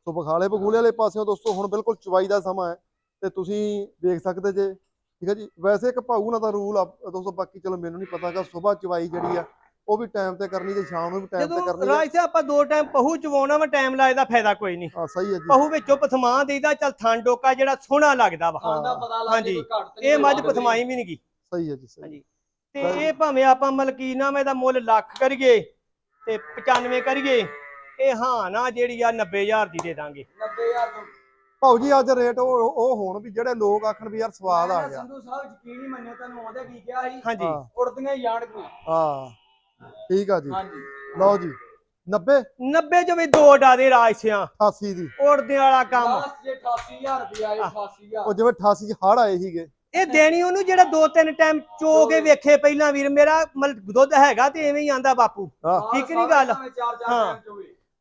ਸੋ ਬਖਾਲੇ ਬਖੂਲੇ ਵਾਲੇ ਪਾਸਿਓਂ ਦੋਸਤੋ ਹੁਣ ਬਿਲਕੁਲ ਚਵਾਈ ਦਾ ਸਮਾਂ ਹੈ। ਤੇ ਤੁਸੀਂ ਵੇਖ ਸਕਦੇ ਜੇ ਠੀਕ ਹੈ ਜੀ? ਵੈਸੇ ਇੱਕ ਭਾਊ ਨਾਲ ਦਾ ਰੂਲ ਆ ਦੋਸਤੋ ਬਾਕੀ ਚਲੋ ਮੈਨੂੰ ਨਹੀਂ ਪਤਾ ਕਿ ਸਵੇਰ ਚਵਾਈ ਜਿਹੜੀ ਆ ਉਹ ਵੀ ਟਾਈਮ ਤੇ ਕਰਨੀ ਤੇ ਸ਼ਾਮ ਨੂੰ ਵੀ ਟਾਈਮ ਤੇ ਕਰਨੀ ਰਾਜ ਸਾਹਿਬ ਆਪਾਂ ਦੋ ਟਾਈਮ ਪਹੂ ਚਵਾਉਣਾ ਵਾ ਟਾਈਮ ਲਾਇਦਾ ਫਾਇਦਾ ਕੋਈ ਨਹੀਂ। ਹਾਂ ਸਹੀ ਹੈ ਜੀ। ਪਹੂ ਵਿੱਚੋਂ ਪਥਮਾ ਦੇਈਦਾ ਚੱਲ ਥਣ ਡੋਕਾ ਜਿਹੜਾ ਸੋਹਣਾ ਲੱਗਦਾ ਵਾ। ਹਾਂਜੀ। ਤੇ ਇਹ ਮੱਝ। ਪਥਮਾਈ ਵੀ ਨਹੀਂ ਗਈ ਸਹੀ ਹੈ ਜੀ ਸਹੀ ਹਾਂਜੀ। ਤੇ ਇਹ ਭਾਵੇਂ ਆਪਾਂ ਮਲਕੀਨਾ ਮੈਂ ਦਾ ਮੁੱਲ ਲੱਖ ਕਰੀਏ ਤੇ 95 ਕਰੀਏ ਇਹ ਹਾਂ ਨਾ ਜਿਹੜੀ ਆ 90000 ਦੀ ਦੇ ਦਾਂਗੇ। 90000 ਤੋਂ ਭਾਊ ਜੀ ਅੱਜ ਰੇਟ ਉਹ ਉਹ ਹੋਣ ਵੀ ਜਿਹੜੇ ਲੋਕ ਆਖਣ ਵੀ ਯਾਰ ਸਵਾਦ ਆ ਗਿਆ। ਸੰਧੂ ਸਾਹਿਬ ਯਕੀਨ ਹੀ ਮੰਨਿਓ ਤੁਹਾਨੂੰ ਆਉਂਦੇ ਕੀ ਕਿਹਾ ਸੀ? ਹਾਂਜੀ। ਉੜਦੀਆਂ ਹੀ ਜਾਣਗੀਆਂ। ਹਾਂ ਠੀਕ ਆ ਜੀ। ਹਾਂਜੀ। ਲਓ ਜੀ 90 90 ਚ ਵੀ ਦੋ ਡਾਦੇ ਰਾਜ ਸਿਆਂ। 88 ਦੀ। ਉੜਦੇ ਵਾਲਾ ਕੰਮ। ਲਾਸਟ ਜੇ 88000 ਰੁਪਿਆ ਇਹ 88000 ਉਹ ਜਿਵੇਂ 88 ਚ ਹੜ ਆਏ ਸੀਗੇ। ਇਹ ਦੇਣੀ ਉਹਨੂੰ ਜਿਹੜਾ ਦੋ ਤਿੰਨ ਟਾਈਮ ਚੋ ਕੇ ਵੇਖੇ ਪਹਿਲਾਂ ਵੀਰ ਮੇਰਾ ਮਤਲਬ ਦੁੱਧ ਹੈਗਾ ਤੇ ਐਵੇਂ ਹੀ ਆਂਦਾ ਬਾਪੂ। ਠੀਕ ਨੀ ਗੱਲ? ਚਾਰ ਚਾਰ ਹਾਂ।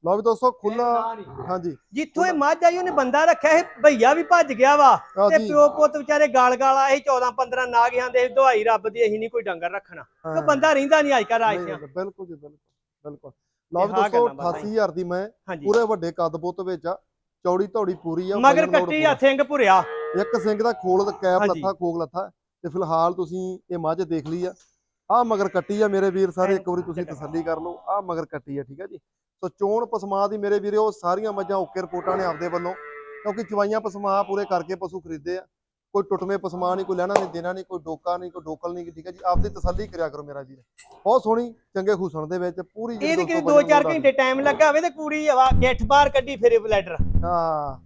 ਲਓ ਵੀ ਦੋਸਤੋ ਖੁੱਲਾ ਨਾ ਹਾਂਜੀ। ਜਿੱਥੋਂ ਇਹ ਮੱਝ ਆਈ ਉਹਨੇ ਬੰਦਾ ਰੱਖਿਆ ਇਹ ਭਈਆ ਵੀ ਭੱਜ ਗਿਆ ਵਾ। ਆ ਤੇ ਪਿਓ ਪੁੱਤ ਵਿਚਾਰੇ ਗਾਲ ਗਾਲ ਆਏ 14 15 ਨਾਗ ਆਂਦੇ ਦਵਾਈ ਰੱਬ ਦੀ ਅਸੀਂ ਨਹੀਂ ਕੋਈ ਡੰਗਰ ਰੱਖਣਾ। ਤੇ ਬੰਦਾ ਰਹਿੰਦਾ ਨਹੀਂ ਅੱਜ ਕੱਲ ਨਹੀਂ, ਬਿਲਕੁਲ ਜੀ ਬਿਲਕੁਲ ਬਿਲਕੁਲ। ਲਓ ਵੀ ਦੋਸਤੋ ਗੱਲਾਂ ਬਾਤਾਂ ਹੀ। 88000 ਦੀ ਮੈਂ ਪੂਰੇ ਵੱਡੇ ਕੱਦ ਬੁੱਤ ਵਿੱਚ ਆ ਚੌੜੀ ਧੌੜੀ ਪੂਰੀ ਆ ਮਗਰ ਕੱਟੀ ਆ ਸਿੰਘ ਭੁਰਿਆ। ਇੱਕ ਸਿੰਘ ਦਾ ਖੋਲ ਤੇ ਕੈਪ। ਲੱਥਾ ਕੋਕ ਲੱਥਾ ਤੇ ਫਿਲਹਾਲ ਤੁਸੀਂ ਇਹ ਮੱਝ ਦੇਖ ਲਈ ਆ। ਆ ਮਗਰ ਕੱਟੀ ਆ ਮੇਰੇ ਵੀਰ ਸਾਰੇ ਇੱਕ ਵਾਰੀ ਤੁਸੀਂ ਤਸੱਲੀ ਕਰ ਲਓ। ਆ ਮਗਰ ਕੱਟੀ ਆ ਠੀਕ ਹੈ ਜੀ। ਸੋ ਚੋਣ ਪਸਮਾ ਦੀ ਮੇਰੇ ਵੀਰੇ ਉਹ ਸਾਰੀਆਂ ਮੱਝਾਂ ਓਕੇ ਰਿਪੋਰਟਾਂ ਨੇ ਆਪਦੇ ਵੱਲੋਂ ਕਿਉਂਕਿ ਚਵਾਈਆਂ ਪਸਮਾ ਪੂਰੇ ਕਰਕੇ ਪਸ਼ੂ ਖਰੀਦੇ ਆ। ਕੋਈ ਟੁੱਟਵੇਂ ਪਸਮਾ ਨਹੀਂ ਕੋਈ ਲੈਣਾ ਨਹੀਂ ਦੇਣਾ ਨਹੀਂ ਕੋਈ ਡੋਕਾ ਨਹੀਂ ਕੋਈ ਡੋਕਲ ਨਹੀਂ ਠੀਕ ਹੈ ਜੀ ਆਪਦੀ ਤਸੱਲੀ ਕਰਿਆ ਕਰੋ ਮੇਰਾ ਵੀਰ। ਬਹੁਤ ਸੋਹਣੀ ਚੰਗੇ ਖੂਸਣ ਦੇ ਵਿੱਚ ਪੂਰੀ ਇਹਦੇ ਕਿ ਦੋਸਤੋ 2-4 ਵਜਨ ਲੋਡ ਘੰਟੇ ਟਾਈਮ ਲੱਗਾ ਹੋਵੇ ਤੇ ਕੁੜੀ ਹਵਾ ਗਿੱਠ ਬਾਹਰ ਕੱਢੀ ਫਿਰੇ ਬਲੈਡਰ ਹਾਂ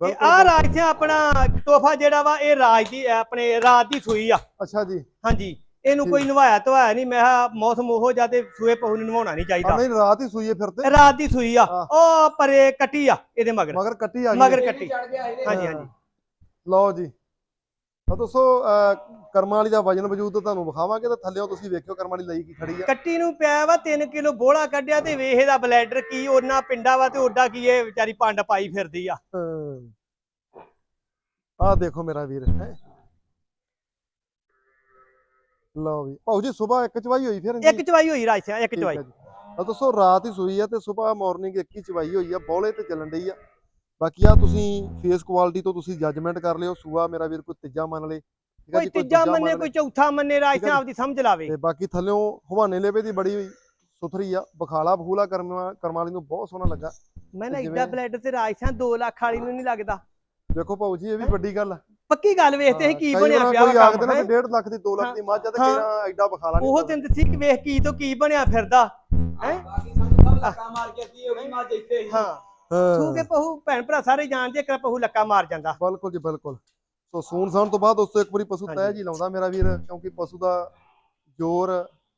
ਤੇ ਆ ਰਾਜ ਸਿਆਂ ਆਪਣਾ ਤੋਹਫਾ ਜਿਹੜਾ ਵਾ ਇਹ ਰਾਜ ਦੀ ਆਪਣੇ ਰਾਤ ਦੀ ਸੂਈ ਆ। ਅੱਛਾ ਜੀ। ਹਾਂਜੀ। ਇਹਨੂੰ ਕੋਈ ਨਵਾਇਆ ਧਵਾਇਆ ਨਹੀਂ ਮੈਂ ਕਿਹਾ ਮੌਸਮ ਉਹੋ ਜਿਹਾ ਤੇ ਸੂਏ ਪਹੂ ਨੂੰ ਨਵਾਉਣਾ ਨਹੀਂ ਆ ਚਾਹੀਦਾ ਨਹੀਂ ਰਾਤ ਹੀ ਸੂਈਏ ਫਿਰ ਤੇ ਰਾਤ ਦੀ ਸੂਈ ਆ। ਉਹ ਪਰੇ ਕੱਟੀ ਆ ਇਹਦੇ ਮਗਰ ਮਗਰ ਕੱਟੀ ਆ ਗਈ ਮਗਰ ਕੱਟੀ। ਹਾਂਜੀ। ਹਾਂਜੀ। ਲਓ ਜੀ ਤਾਂ ਦੋਸਤੋ ਕਰਮਾਂ ਵਾਲੀ ਦਾ ਵਜਨ ਵਜੂਦ ਤਾਂ ਤੁਹਾਨੂੰ ਵਿਖਾਵਾਂਗੇ ਤੇ ਥੱਲੇੋਂ ਤੁਸੀਂ ਵੇਖਿਓ ਕਰਮਾਂ ਵਾਲੀ ਲਈ ਕੀ ਖੜੀ ਆ ਕੱਟੀ ਨੂੰ ਪਿਆ ਵਾ 3 ਕਿਲੋ ਬੋਲਾ ਕੱਢਿਆ ਤੇ ਵੇਖ ਇਹਦਾ ਬਲੈਡਰ ਕੀ ਉਹਨਾਂ ਪਿੰਡਾ ਵਾ ਤੇ ਓਡਾ ਕੀ ਇਹ ਵਿਚਾਰੀ ਪੰਡ ਪਾਈ ਫਿਰਦੀ ਆ ਆ ਦੇਖੋ ਮੇਰਾ ਵੀਰ ਹੈਂ। ਲਓ ਵੀ। ਭਾਊ ਜੀ ਸਵੇਰ ਇੱਕ ਚਵਾਈ ਹੋਈ ਫਿਰ ਇੱਕ ਚਵਾਈ ਹੋਈ ਰਾਜ ਸਿਆਂ ਇੱਕ ਚਵਾਈ। ਆ ਦੋਸਤੋ ਰਾਤ ਹੀ ਸੂਈ ਆ ਤੇ ਸਵੇਰ ਮਾਰਨਿੰਗ ਇੱਕ ਹੀ ਚਵਾਈ ਹੋਈ ਆ ਬੌਲੇ ਤੇ ਚੱਲਣ ਡਈ ਆ। ਬਾਕੀ ਆ ਤੁਸੀਂ ਫੇਸ ਕੁਆਲਿਟੀ ਤੋਂ ਤੁਸੀਂ ਜੱਜਮੈਂਟ ਕਰ ਲਿਓ। ਸੂਆ ਮੇਰਾ ਵੀਰ ਕੋਈ ਤੀਜਾ ਮੰਨ ਲੇ। ਕੋਈ ਤੀਜਾ ਮੰਨੇ ਕੋਈ। ਚੌਥਾ ਮੰਨੇ ਰਾਜ ਜੀ। ਆਪਦੀ ਸਮਝ ਲਾਵੇ। ਤੇ ਬਾਕੀ ਥੱਲਿਓਂ ਹਵਾਨੇ ਲੇਵੇ ਦੀ ਬੜੀ ਸੁਥਰੀ ਆ। ਬਖਾਲਾ ਬਖੂਲਾ ਕਰਮਾ ਕਰਮਾਲੀ ਨੂੰ ਬਹੁਤ ਸੋਹਣਾ ਲੱਗਾ। ਮੈਂ ਨਾ ਇੱਡਾ ਬਲੈਡਰ ਤੇ ਰਾਜ ਸਿਆਂ 2 ਲੱਖ ਵਾਲੀ ਨੂੰ ਨਹੀਂ ਲੱਗਦਾ। ਦੇਖੋ ਭਾਊ ਜੀ ਇਹ ਵੀ ਵੱਡੀ ਗੱਲ ਆ। ਪੱਕੀ ਗੱਲ ਵੇਖਦੇ ਸੀ ਕੀ ਬਣਿਆ ਪਿਆ ਕੋਈ ਵਾ ਆਖਦੇ ਕੰਮ ਨਾ ਹੈਂ। 1.5 ਲੱਖ ਦੀ 2 ਲੱਖ ਦੀ ਮੱਝ ਆ ਤੇ। ਕਿਹੜਾ ਐਡਾ ਬਖਾਲਾ ਨਹੀਂ ਉਹ ਹੁੰਦਾ। ਦਿਨ ਸੀ ਕਿ ਵੇਖ ਕੀ ਤੋਂ ਕੀ ਬਣਿਆ ਫਿਰਦਾ ਹੈਂ? ਬਾਕੀ ਸੰਧੂ ਸਾਹਿਬ ਲੱਕਾ ਮਾਰ ਕੇ ਅੱਧੀ ਹੋ ਗਈ ਮੱਝ ਇੱਥੇ ਹੀ ਹਾਂ ਹਾਂ ਤੂੰ ਕੇ ਪਹੂ ਭੈਣ ਭਰਾ ਸਾਰੇ ਜਾਣਦੇ ਕਿ ਪਹੂ ਲੱਕਾ ਮਾਰ ਜਾਂਦਾ ਬਿਲਕੁਲ ਜੀ ਬਿਲਕੁਲ ਸੋ ਸੂਣ ਸਾਣ ਤੋਂ ਬਾਅਦ ਦੋਸਤੋ ਇੱਕ ਵਾਰੀ ਪਸ਼ੂ ਤੈ ਹਾਂਜੀ। ਜੀ ਲਾਉਂਦਾ ਮੇਰਾ ਵੀਰ ਕਿਉਂਕਿ ਪਸ਼ੂ ਦਾ ਜ਼ੋਰ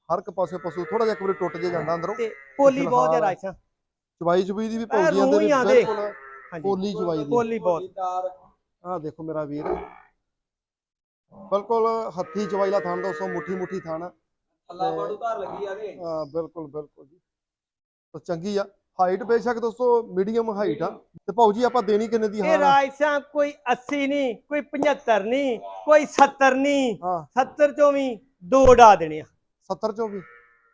ਹਰ ਇੱਕ ਪਾਸੇ ਪਸ਼ੂ ਥੋੜਾ ਜਿਹਾ ਇੱਕ ਵਾਰੀ ਟੁੱਟ ਜੇ ਜਾਂਦਾ ਅੰਦਰੋਂ ਤੇ ਪੋਲੀ ਬਹੁਤ ਹੈ ਫਿਲਹਾਲ ਰਾਜ ਸਿਆਂ ਚਵਾਈ ਚੁਬਈ ਦੀ ਵੀ ਪੌੜੀਆਂ ਦੇ। ਬਿਲਕੁਲ ਪੋਲੀ ਚਵਾਈ ਦੀ ਪੋਲੀ ਬਹੁਤ ਆਹ ਦੇਖੋ ਮੇਰਾ ਵੀਰ। ਬਿਲਕੁਲ ਹੱਥੀ ਚਵਾਈ ਦਾ ਥਾਣ ਦੋਸਤੋ ਮੁੱਠੀ ਮੁੱਠੀ ਥਾਣ। ਥੱਲਾ ਬਾੜੂ ਧਾਰ ਲੱਗੀ ਆਗੇ ਹਾਂ ਬਿਲਕੁਲ ਬਿਲਕੁਲ ਜੀ। ਤਾਂ ਚੰਗੀ ਆ। ਹਾਈਟ ਬੇਸ਼ੱਕ ਦੋਸਤੋ ਮੀਡੀਅਮ ਹਾਈਟ ਆ। ਤੇ ਭਾਊ ਜੀ ਆਪਾਂ ਦੇਣੀ ਕਿੰਨੇ ਦੀ ਇਹ ਹਾਂ ਰਾਜ ਸਿਆਂ ਕੋਈ 80 ਨਹੀਂ ਕੋਈ 75 ਨਹੀਂ ਕੋਈ 70 ਨਹੀਂ ਹਾਂ। 70 ਚੋਂ ਵੀ ਦੋ ਡਾ ਦੇਣੇ ਆ। 70 ਚੋਂ ਵੀ?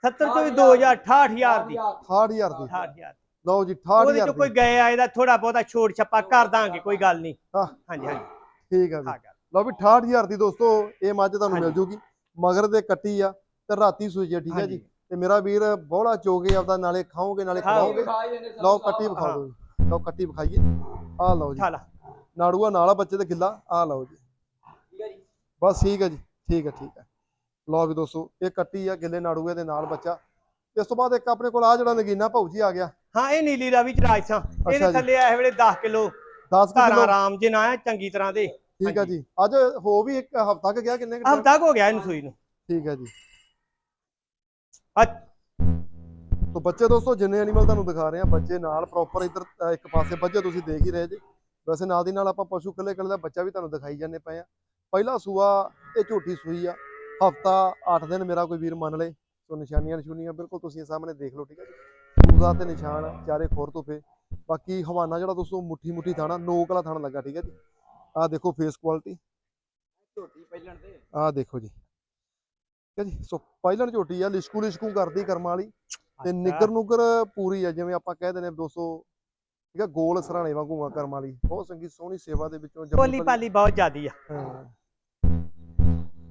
70 ਚੋਂ ਵੀ 2000 68000 ਦੀ। 68000 ਦੀ। 68000 ਲਓ ਜੀ ਉਹਦੇ 68000 ਚੋਂ ਕੋਈ ਗਏ ਆਏ ਦਾ ਥੋੜਾ ਬਹੁਤਾ ਛੋੜ ਛੱਪਾ ਕਰ ਦਾਂਗੇ ਕੋਈ ਗੱਲ ਨਹੀਂ। ਹਾਂ। ਹਾਂਜੀ ਹਾਂਜੀ। ਠੀਕ ਆ ਜੀ। ਲਓ ਵੀ 68000 ਦੀ ਦੋਸਤੋ ਇਹ ਮੱਝ ਤੁਹਾਨੂੰ ਮਿਲ। ਜੂਗੀ। ਮਗਰ ਦੇ ਕੱਟੀ ਆ ਤੇ ਰਾਤੀ ਸੂਈ ਆ ਠੀਕ ਹੈ ਜੀ। ਤੇ ਮੇਰਾ ਵੀਰ ਬੋਲਾ ਚੋਗੇ ਆਪਦਾ ਨਾਲੇ ਖਾਓਗੇ ਨਾਲੇ ਖਾਓਗੇ। ਲਓ ਕੱਟੀ ਵਿਖਾ ਦਿਓ ਜੀ। ਲਓ ਕੱਟੀ ਵਿਖਾਈਏ। ਆਹ ਲਓ ਜੀ। ਨਾੜੂਆ ਨਾਲ ਆ ਬੱਚੇ ਦੇ ਗਿੱਲਾ ਆਹ ਲਓ ਜੀ। ਠੀਕ ਹੈ ਜੀ। ਬਸ ਠੀਕ ਹੈ ਜੀ ਠੀਕ ਹੈ ਠੀਕ ਹੈ ਲਓ ਵੀ ਦੋਸਤੋ ਇਹ ਕੱਟੀ ਆ ਗਿੱਲੇ ਨਾੜੂਏ ਦੇ ਨਾਲ ਬੱਚਾ। ਇਸ ਤੋਂ ਬਾਅਦ ਇੱਕ ਆਪਣੇ ਕੋਲ ਆ ਜਿਹੜਾ ਨਗੀਨਾ ਭਾਊ ਜੀ ਆ ਗਿਆ। ਹਾਂ ਇਹ ਨੀਲੀ ਰਾਵੀ ਚ ਰਾਜ ਸਾਂ ਅੱਛਾ ਇਹਦੇ। ਥੱਲੇ ਇਸ ਵੇਲੇ 10 ਕਿਲੋ 10 ਧਾਰਾਂ ਕਿਲੋ ਆਰਾਮ ਜੇ ਨਾ ਚੰਗੀ ਤਰ੍ਹਾਂ ਦੇ। ਠੀਕ ਹੈ ਜੀ। ਅੱਜ ਹੋ ਵੀ ਇੱਕ ਹਫਤਾ ਕ ਗਿਆ ਕਿੰਨੇ? ਹਫਤਾ ਹੋ ਗਿਆ ਇਹਨੂੰ ਸੂਈ ਨੂੰ। ਠੀਕ ਹੈ ਜੀ। ਅੱਛ- ਤੋ ਬੱਚੇ ਦੋਸਤੋ ਜਿੰਨੇ ਐਨੀਮਲ ਤੁਹਾਨੂੰ ਦਿਖਾ ਰਹੇ ਆ ਬੱਚੇ ਨਾਲ ਪ੍ਰੋਪਰ ਇੱਧਰ ਇੱਕ ਪਾਸੇ ਬੱਚੇ ਤੁਸੀਂ ਦੇਖ ਹੀ ਰਹੇ ਜੀ। ਵੈਸੇ ਨਾਲ ਦੀ ਨਾਲ ਆਪਾਂ ਪਸ਼ੂ ਕੱਲੇ ਕੱਲੇ ਦਾ ਬੱਚਾ ਵੀ ਤੁਹਾਨੂੰ ਦਿਖਾਈ ਜਾਂਦੇ ਪਏ ਆ। ਪਹਿਲਾ ਸੂਆ ਇਹ ਝੋਟੀ ਸੂਈ ਆ। ਹਫਤਾ 8 ਦਿਨ ਮੇਰਾ ਕੋਈ ਵੀਰ ਮੰਨ ਲੇ। ਸੋ ਨਿਸ਼ਾਨੀਆਂ ਨਿਸ਼ੂਨੀਆਂ ਬਿਲਕੁਲ ਤੁਸੀਂ ਇਹ ਸਾਹਮਣੇ ਦੇਖ ਲਓ ਠੀਕ ਹੈ ਜੀ। ਸੂਜ਼ਾ ਤੇ ਨਿਸ਼ਾਨ ਚਾਰੇ ਖੋਰ ਤੋਂ ਫੇ ਬਾਕੀ ਹਵਾਨਾ ਜਿਹੜਾ ਦੋਸਤੋ ਮੁੱਠੀ ਮੁੱਠੀ ਥਾਣਾ ਨੋਕ ਵਾਲਾ ਥਾਣਾ ਲੱਗਾ ਠੀਕ ਹੈ ਜੀ। ਆਹ ਦੇਖੋ ਫੇਸ ਕੁਆਲਿਟੀ ਝੋਟੀ ਪਹਿਲਣ ਤੇ। ਆਹ ਦੇਖੋ ਜੀ। ਠੀਕ ਹੈ ਜੀ ਸੋ ਪਾਇਲਨ ਝੋਟੀ ਆ ਲਿਸ਼ਕੂ ਲਿਸ਼ਕੂ ਕਰਦੀ ਕਰਮਾਂ ਵਾਲੀ। ਤੇ ਨਿੱਗਰ ਨੁਗਰ ਪੂਰੀ ਆ ਜਿਵੇਂ ਆਪਾਂ ਕਹਿ ਦਿੰਦੇ 200 ਠੀਕ ਹੈ ਗੋਲ ਸਰਾਣੇ ਵਾਂਗੂ ਆ ਕਰਮਾਂ ਵਾਲੀ। ਬਹੁਤ ਚੰਗੀ ਸੋਹਣੀ ਸੇਵਾ ਦੇ ਵਿੱਚੋਂ ਜੰਮੀ ਪੋਲੀ ਬਹੁਤ ਜ਼ਿਆਦੀ ਆ। ਹਾਂ।